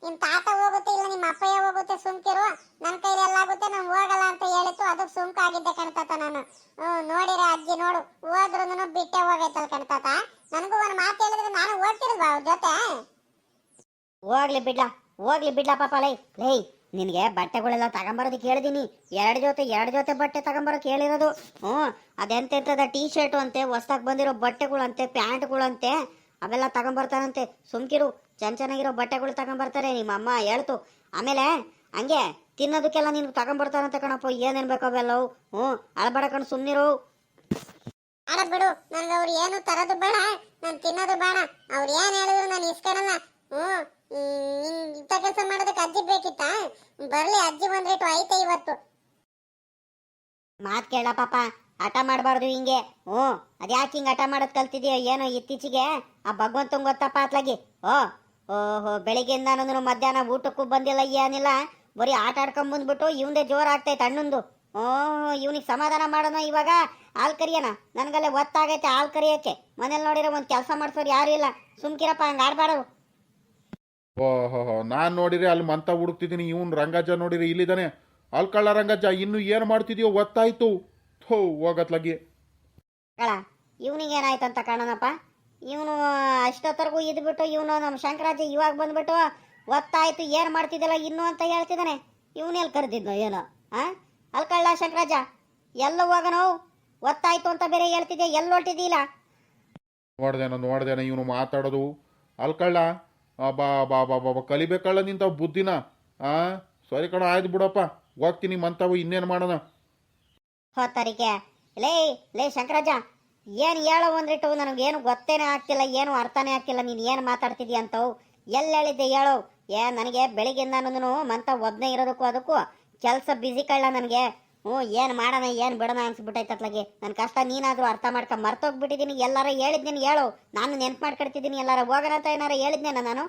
ನಿಮ್ ತಾತ ಹೋಗುತ್ತೆ ಇಲ್ಲ ನಿಮ್ಮ ಅಪ್ಪಯ್ಯ ಹೋಗುತ್ತೆ ಸುಮ್ಕಿರು. ನನ್ನ ಕೈಲಿ ಎಲ್ಲ ಆಗುತ್ತೆ ನಾನು ಹೋಗಲ್ಲ ಅಂತ ಹೇಳಿತ್ತು. ಅದಕ್ಕೆ ಸುಮ್ಕಾಗಿದ್ದೆ ಕಣ್ತಾತ ನಾನು. ಹ್ಮ್ ನೋಡಿರ ಅಜ್ಜಿ ನೋಡು ಹೋದ್ರು ಬಿಟ್ಟೆ ಹೋಗೈತಲ್ ಕಣ್ತಾತ ನನಗೂ ಒಂದು ಮಾತು ಹೇಳಿದ್ರೆ ನಾನು ಹೋಗ್ತಿರಲ್ವಾ ಅವ್ರ ಜೊತೆ? ಹೋಗ್ಲಿ ಬಿಡ್ಲಾ. ಹೋಗ್ಲಿ ಬಿಡ್ಲಾ ಪಾಪ ಲೈ ನಿನಗೆ ಬಟ್ಟೆಗಳೆಲ್ಲ ತಗೊಂಬರೋದಕ್ಕೆ ಹೇಳಿದೀನಿ. ಎರಡು ಜೊತೆ ಎರಡು ಜೊತೆ ಬಟ್ಟೆ ತಗೊಂಬರೋಕೆ ಹೇಳಿರೋದು. ಹ್ಞೂ ಅದೆಂತೆಂಥದ ಟೀ ಶರ್ಟು ಅಂತೆ ಹೊಸ್ದಾಗಿ ಬಂದಿರೋ ಬಟ್ಟೆಗಳಂತೆ ಪ್ಯಾಂಟ್ಗಳಂತೆ ಅವೆಲ್ಲ ತಗೊಂಬರ್ತಾರಂತೆ. ಸುಮ್ಕಿರು ಚೆನ್ನ ಚೆನ್ನಾಗಿರೋ ಬಟ್ಟೆಗಳು ತಗೊಂಬರ್ತಾರೆ ನಿಮ್ಮ ಅಮ್ಮ ಹೇಳ್ತು. ಆಮೇಲೆ ಹಂಗೆ ತಿನ್ನೋದಕ್ಕೆಲ್ಲ ನೀನು ತಗೊಂಬರ್ತಾರಂತೆ ಕಣಪ್ಪ ಏನೇನು ಬೇಕೋ ಅವೆಲ್ಲವು. ಹ್ಞೂ ಅಳಬಡ ಕಣ್ ಸುಮ್ಮನಿರು ಅಡ ಬಿಡು ನನಗೆ ಅವ್ರು ಏನು ತರೋದು ಬೇಡ. ನಾನು ತಿನ್ನೋದು ಬೇಡ. ಅವ್ರು ಏನು ಹೇಳಿದ್ರು ನಾನು ಇಸ್ಕೊಳಲ್ಲ ಹ್ಮ್, ಇಂಥ ಕೆಲಸ ಮಾಡೋದಕ್ಕೆ ಅಜ್ಜಿ ಬೇಕಿತ್ತಾ? ಬರ್ಲಿ, ಅಜ್ಜಿ ಒಂದ್ ರೇಟು ಐತೆ ಇವತ್ತು. ಮಾತ್ ಕೇಳ ಪಾಪ, ಹಠ ಮಾಡಬಾರ್ದು ಹಿಂಗೆ. ಹ್ಞೂ, ಅದ್ಯಾಕೆ ಹಿಂಗೆ ಹಠ ಮಾಡೋದು ಕಲ್ತಿದ್ಯೋ ಏನೋ ಇತ್ತೀಚೆಗೆ? ಆ ಭಗವಂತಂಗೆ ಗೊತ್ತಪ್ಪ ಅತ್ಲಾಗಿ ಓ, ಓಹೋ, ಬೆಳಿಗ್ಗೆಯಿಂದ ನಾನು ಮಧ್ಯಾಹ್ನ ಊಟಕ್ಕೂ ಬಂದಿಲ್ಲ, ಏನಿಲ್ಲ. ಬರೀ ಆಟ ಆಡ್ಕೊಂಡ್ ಬಂದ್ಬಿಟ್ಟು ಇವಂದೇ ಜೋರ್ ಆಗ್ತೈತೆ ಅಣ್ಣಂದು. ಓ ಇವನಿಗೆ ಸಮಾಧಾನ ಮಾಡೋಣ ಇವಾಗ. ಹಾಲು ಕರಿಯೋಣ. ನನಗಲ್ಲೇ ಒತ್ತಾಗೈತೆ ಹಾಲು ಕರಿಯಕ್ಕೆ. ಮನೇಲಿ ನೋಡಿರೋ ಒಂದು ಕೆಲಸ ಮಾಡಿಸೋರು ಯಾರು ಇಲ್ಲ. ಸುಮ್ಕಿರಪ್ಪ, ಹಂಗೆ ಆಡ್ಬಾರ್ದು. ಓಹೋ ನಾನು ನೋಡಿರಿ ಅಲ್ಲಿ ಮಂತ ಹುಡುಕ್ತಿದ್ದೀನಿ ಇವನು ರಂಗಜ್ಜ ನೋಡಿರಿ ಇಲ್ಲಿದ್ದಾನೆ. ಅಲ್ಲಿ ಕಳ್ಳ ರಂಗಜ್ಜ ಇನ್ನು ಏನು ಮಾಡ್ತಿದ್ಯೋ ಗೊತ್ತಾಯ್ತು. ಥೋ ಹೋಗತ್ಲಾಗಿ. ಕಳ ಇವನಿಗೆ ಅಂತ ಕಾಣನಪ್ಪ? ಇವನು ಅಷ್ಟೊತ್ತರೆಗೂ ಇದ್ಬಿಟ್ಟು ಇವನು ನಮ್ಮ ಶಂಕರಾಜ ಇವಾಗ ಬಂದ್ಬಿಟ್ಟು ಒತ್ತಾಯ್ತು ಏನು ಮಾಡ್ತಿದ್ದಲ್ಲ ಇನ್ನು ಅಂತ ಹೇಳ್ತಿದ್ದಾನೆ. ಎಲ್ಲಿ ಕರೆದಿದ್ನೋ ಏನೋ ಆ? ಅಲ್ಕಳ್ಳ ಶಂಕರಾಜ ಎಲ್ಲ ಹೋಗನೋ? ಒತ್ತಾಯ್ತು ಅಂತ ಬೇರೆ ಹೇಳ್ತಿದ್ಯಾ? ಎಲ್ಲಿ ಹೊಲ್ಟಿದ್ದಿಲ್ಲ ನೋಡ್ದೇನ ನೋಡ್ದೇನ ಇವನು ಮಾತಾಡೋದು. ಅಲ್ಲಿ ಕಳ್ಳ ಆ, ಬಾ ಬಾ ಬಾ ಬಾ ಬಾ ಕಲಿಬೇಕಳ್ಳ ನಿಂತ ಬುದ್ಧಿನ. ಆ, ಸರಿ ಕಣ, ಆಯ್ತು ಬಿಡಪ್ಪ. ಹೋಗ್ತೀನಿ ಮಂತಾವು ಇನ್ನೇನು ಮಾಡೋಣ. ಹೋತಾರಿಕೆ ಲೇ ಲೇ ಶಂಕರಾಜ, ಏನು ಹೇಳೋ ಒಂದ್ರಿಟ್ಟು ನನಗೇನು ಗೊತ್ತೇನೆ ಆಗ್ತಿಲ್ಲ, ಏನು ಅರ್ಥನೇ ಆಗ್ತಿಲ್ಲ, ನೀನು ಏನು ಮಾತಾಡ್ತಿದ್ಯಾ ಅಂತವು. ಎಲ್ಲಿ ಹೇಳಿದ್ದೆ ಹೇಳೋ. ಏ, ನನಗೆ ಬೆಳಿಗ್ಗೆ ನಾನು ಮಂತ ಒಬ್ಬನೇ ಇರೋದಕ್ಕೂ ಅದಕ್ಕೂ ಕೆಲಸ ಬ್ಯುಸಿ ಕಳ್ಳ ನನಗೆ. ಹ್ಞೂ, ಏನು ಮಾಡೋಣ, ಏನು ಬಿಡೋಣ ಅನ್ಸ್ಬಿಟ್ಟೈತೆ ಅತ್ಲಾಗೆ. ನನ್ನ ಕಷ್ಟ ನೀನಾದರೂ ಅರ್ಥ ಮಾಡ್ಕೊ ಮರ್ತೋಗ್ಬಿಟ್ಟಿದ್ದೀನಿ ಎಲ್ಲಾರ ಹೇಳಿದ್ದೀನಿ ಹೇಳು. ನಾನು ನೆನ್ಪು ಮಾಡ್ಕೊಡ್ತಿದ್ದೀನಿ ಎಲ್ಲಾರ ಹೋಗೋಣ ಅಂತ ಏನಾರ ಹೇಳಿದ್ನೇನ ನಾನು?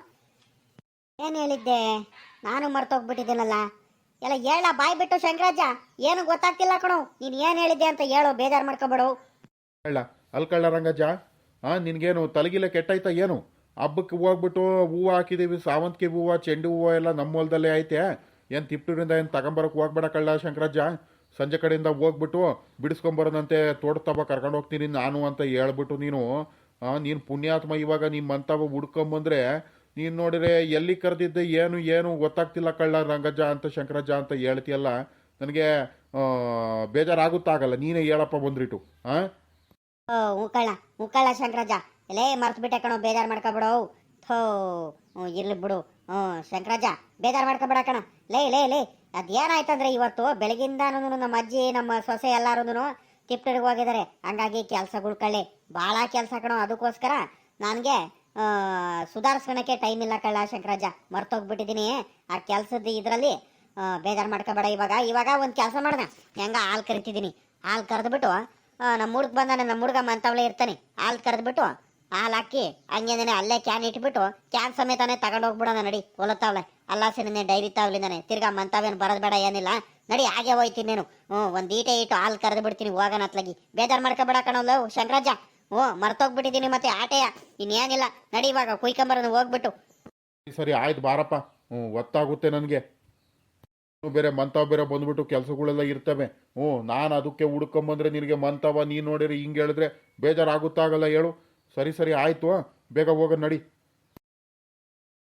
ಏನು ಹೇಳಿದ್ದೆ? ನಾನು ಮರ್ತೋಗ್ಬಿಟ್ಟಿದ್ದೀನಲ್ಲ. ಎಲ್ಲ ಹೇಳ, ಬಾಯ್ ಬಿಟ್ಟು ಶಂಕರಾಜ ಏನು ಗೊತ್ತಾಗ್ತಿಲ್ಲ ಕಣೋ. ನೀನು ಏನು ಹೇಳಿದ್ದೆ ಅಂತ ಹೇಳು, ಬೇಜಾರು ಮಾಡ್ಕೊಬೇಡು. ಹೇಳ ಅಲ್ಕಳ್ಳ ಕಳ್ಳ ರಂಗಜ್ಜ ಆ, ನಿನಗೇನು ತಲೆಗಿಲೆ ಕೆಟ್ಟಾಯ್ತಾ ಏನು? ಹಬ್ಬಕ್ಕೆ ಹೋಗ್ಬಿಟ್ಟು ಹೂವು ಹಾಕಿದ್ದೀವಿ ಸಾವಂತಿಗೆ ಹೂವು, ಚೆಂಡು ಹೂವು ಎಲ್ಲ ನಮ್ಮ ಹೊಲದಲ್ಲೇ ಐತೆ. ಏನು ತಿಪ್ಟೂರಿಂದ ಏನು ತಗೊಂಬರಕ್ಕೆ ಹೋಗ್ಬೇಡ ಕಳ್ಳ ಶಂಕರಜ್ಜ ಸಂಜೆ ಕಡೆಯಿಂದ ಹೋಗ್ಬಿಟ್ಟು ಬಿಡಿಸ್ಕೊಂಬರೋದಂತೆ ತೋಟ ತಬ ಕರ್ಕೊಂಡು ಹೋಗ್ತೀನಿ ನಾನು ಅಂತ ಹೇಳ್ಬಿಟ್ಟು ನೀನು ನೀನು ಪುಣ್ಯಾತ್ಮ ಇವಾಗ ನಿಮ್ಮ ಮಂತವ ಹುಡ್ಕೊಂಬಂದ್ರೆ, ನೀನು ನೋಡಿದ್ರೆ ಎಲ್ಲಿ ಕರೆದಿದ್ದೆ ಏನು ಏನು ಗೊತ್ತಾಗ್ತಿಲ್ಲ ಕಳ್ಳ ರಂಗಜ್ಜ ಅಂತ, ಶಂಕರಜ್ಜ ಅಂತ ಹೇಳ್ತೀಯಲ್ಲ, ನನಗೆ ಬೇಜಾರಾಗುತ್ತಾಗಲ್ಲ. ನೀನೇ ಹೇಳಪ್ಪ ಬಂದ್ರಿಟ್ಟು ಹಾಂ ಓ ಉಕ್ಕಳ್ಳ ಉಕ್ಕಳ್ಳ ಶಂಕರಜ್ಜ. ಲೇ ಮರ್ತು ಬಿಟ್ಟೆ ಕಣೋ, ಬೇಜಾರು ಮಾಡ್ಕೊಬಿಡು. ಥೋ ಇರ್ಲಿ ಬಿಡು. ಹ್ಞೂ ಶಂಕರಜ್ಜ, ಬೇಜಾರು ಮಾಡ್ಕೊಬೇಡ ಕಣ. ಲೇ ಲೇ ಲೇ ಅದೇನಾಯ್ತಂದ್ರೆ ಇವತ್ತು ಬೆಳಗಿಂದಾನು ನಮ್ಮ ಅಜ್ಜಿ, ನಮ್ಮ ಸೊಸೆ ಎಲ್ಲಾರು ತಿಪ್ಟರಿಗೆ ಹೋಗಿದ್ದಾರೆ. ಹಂಗಾಗಿ ಕೆಲಸಗಳು ಕಳ್ಳಿ ಭಾಳ ಕೆಲಸ ಕಣೋ, ಅದಕ್ಕೋಸ್ಕರ ನನಗೆ ಸುಧಾರಿಸ್ಕೊಳಕ್ಕೆ ಟೈಮ್ ಇಲ್ಲ ಕಳ್ಳ ಶಂಕರಾಜ. ಮರ್ತೋಗ್ಬಿಟ್ಟಿದ್ದೀನಿ ಆ ಕೆಲಸದ ಇದರಲ್ಲಿ ಬೇಜಾರು ಮಾಡ್ಕೋಬೇಡ ಇವಾಗ. ಇವಾಗ ಒಂದು ಕೆಲಸ ಮಾಡ್ದೆ. ಹೆಂಗ ಹಾಲು ಕರಿತಿದ್ದೀನಿ ಹಾಲು ಕರೆದ್ಬಿಟ್ಟು ನಮ್ಮ ಹುಡುಗ ಬಂದಾನೆ ನಮ್ಮ ಹುಡುಗ ಮಂತವಳೆ ಇರ್ತಾನೆ. ಹಾಲು ಕರೆದ್ಬಿಟ್ಟು ಹಾಲು ಹಾಕಿ ಹಂಗೇನೆ ಅಲ್ಲೇ ಕ್ಯಾನ್ ಇಟ್ಬಿಟ್ಟು ಕ್ಯಾನ್ ಸಮೇತಾನೆ ತಗೊಂಡು ಹೋಗ್ಬಿಡೋಣ ನಡಿ ಹೊಲತ್ತಾವಳೆ ಅಲ್ಲ ಸಿನೇ ಡೈರಿ ತಾವ್ಲಿಂದಾನೆ. ತಿರ್ಗಾ ಮಂತಾವೇನು ಬರೋದು ಬೇಡ, ಏನಿಲ್ಲ. ನಡಿ, ಹಾಗೆ ಹೋಯ್ತೀನಿ ನೀನು. ಹ್ಞೂ, ಒಂದು ಈಟೆ ಇಟ್ಟು ಹಾಲು ಕರೆದು ಬಿಡ್ತೀನಿ ಹೋಗೋಣ ಅತ್ಲಾಗಿ. ಬೇಜಾರು ಮಾಡ್ಕೊಬೇಡ ಕಣಲ್ಲ ಶಂಕರಾಜ ಹ್ಞೂ ಮರ್ತೋಗ್ಬಿಟ್ಟಿದ್ದೀನಿ ಮತ್ತೆ ಆಟೆಯ. ಇನ್ನೇನಿಲ್ಲ. ನಡಿ ಇವಾಗ ಕುಯ್ಕೊಂಬರೋದು ಹೋಗ್ಬಿಟ್ಟು. ಸರಿ ಆಯ್ತು ಬಾರಪ್ಪ. ಹ್ಞೂ, ಒತ್ತಾಗುತ್ತೆ ನನಗೆ. ಬೇರೆ ಮಂತವ ಬೇರೆ ಬಂದ್ಬಿಟ್ಟು ಕೆಲಸಗಳೆಲ್ಲ ಇರ್ತವೆ. ಹ್ಞೂ, ನಾನು ಅದಕ್ಕೆ ಹುಡ್ಕೊಂಬಂದ್ರೆ ನಿನಗೆ ಮಂತವ ನೀನು ನೋಡಿರಿ ಹಿಂಗೆ ಹೇಳಿದ್ರೆ ಬೇಜಾರಾಗುತ್ತಾಗಲ್ಲ ಹೇಳು. ಸರಿ ಸರಿ ಆಯಿತು ಬೇಗ ಹೋಗೋಣ ನಡಿ.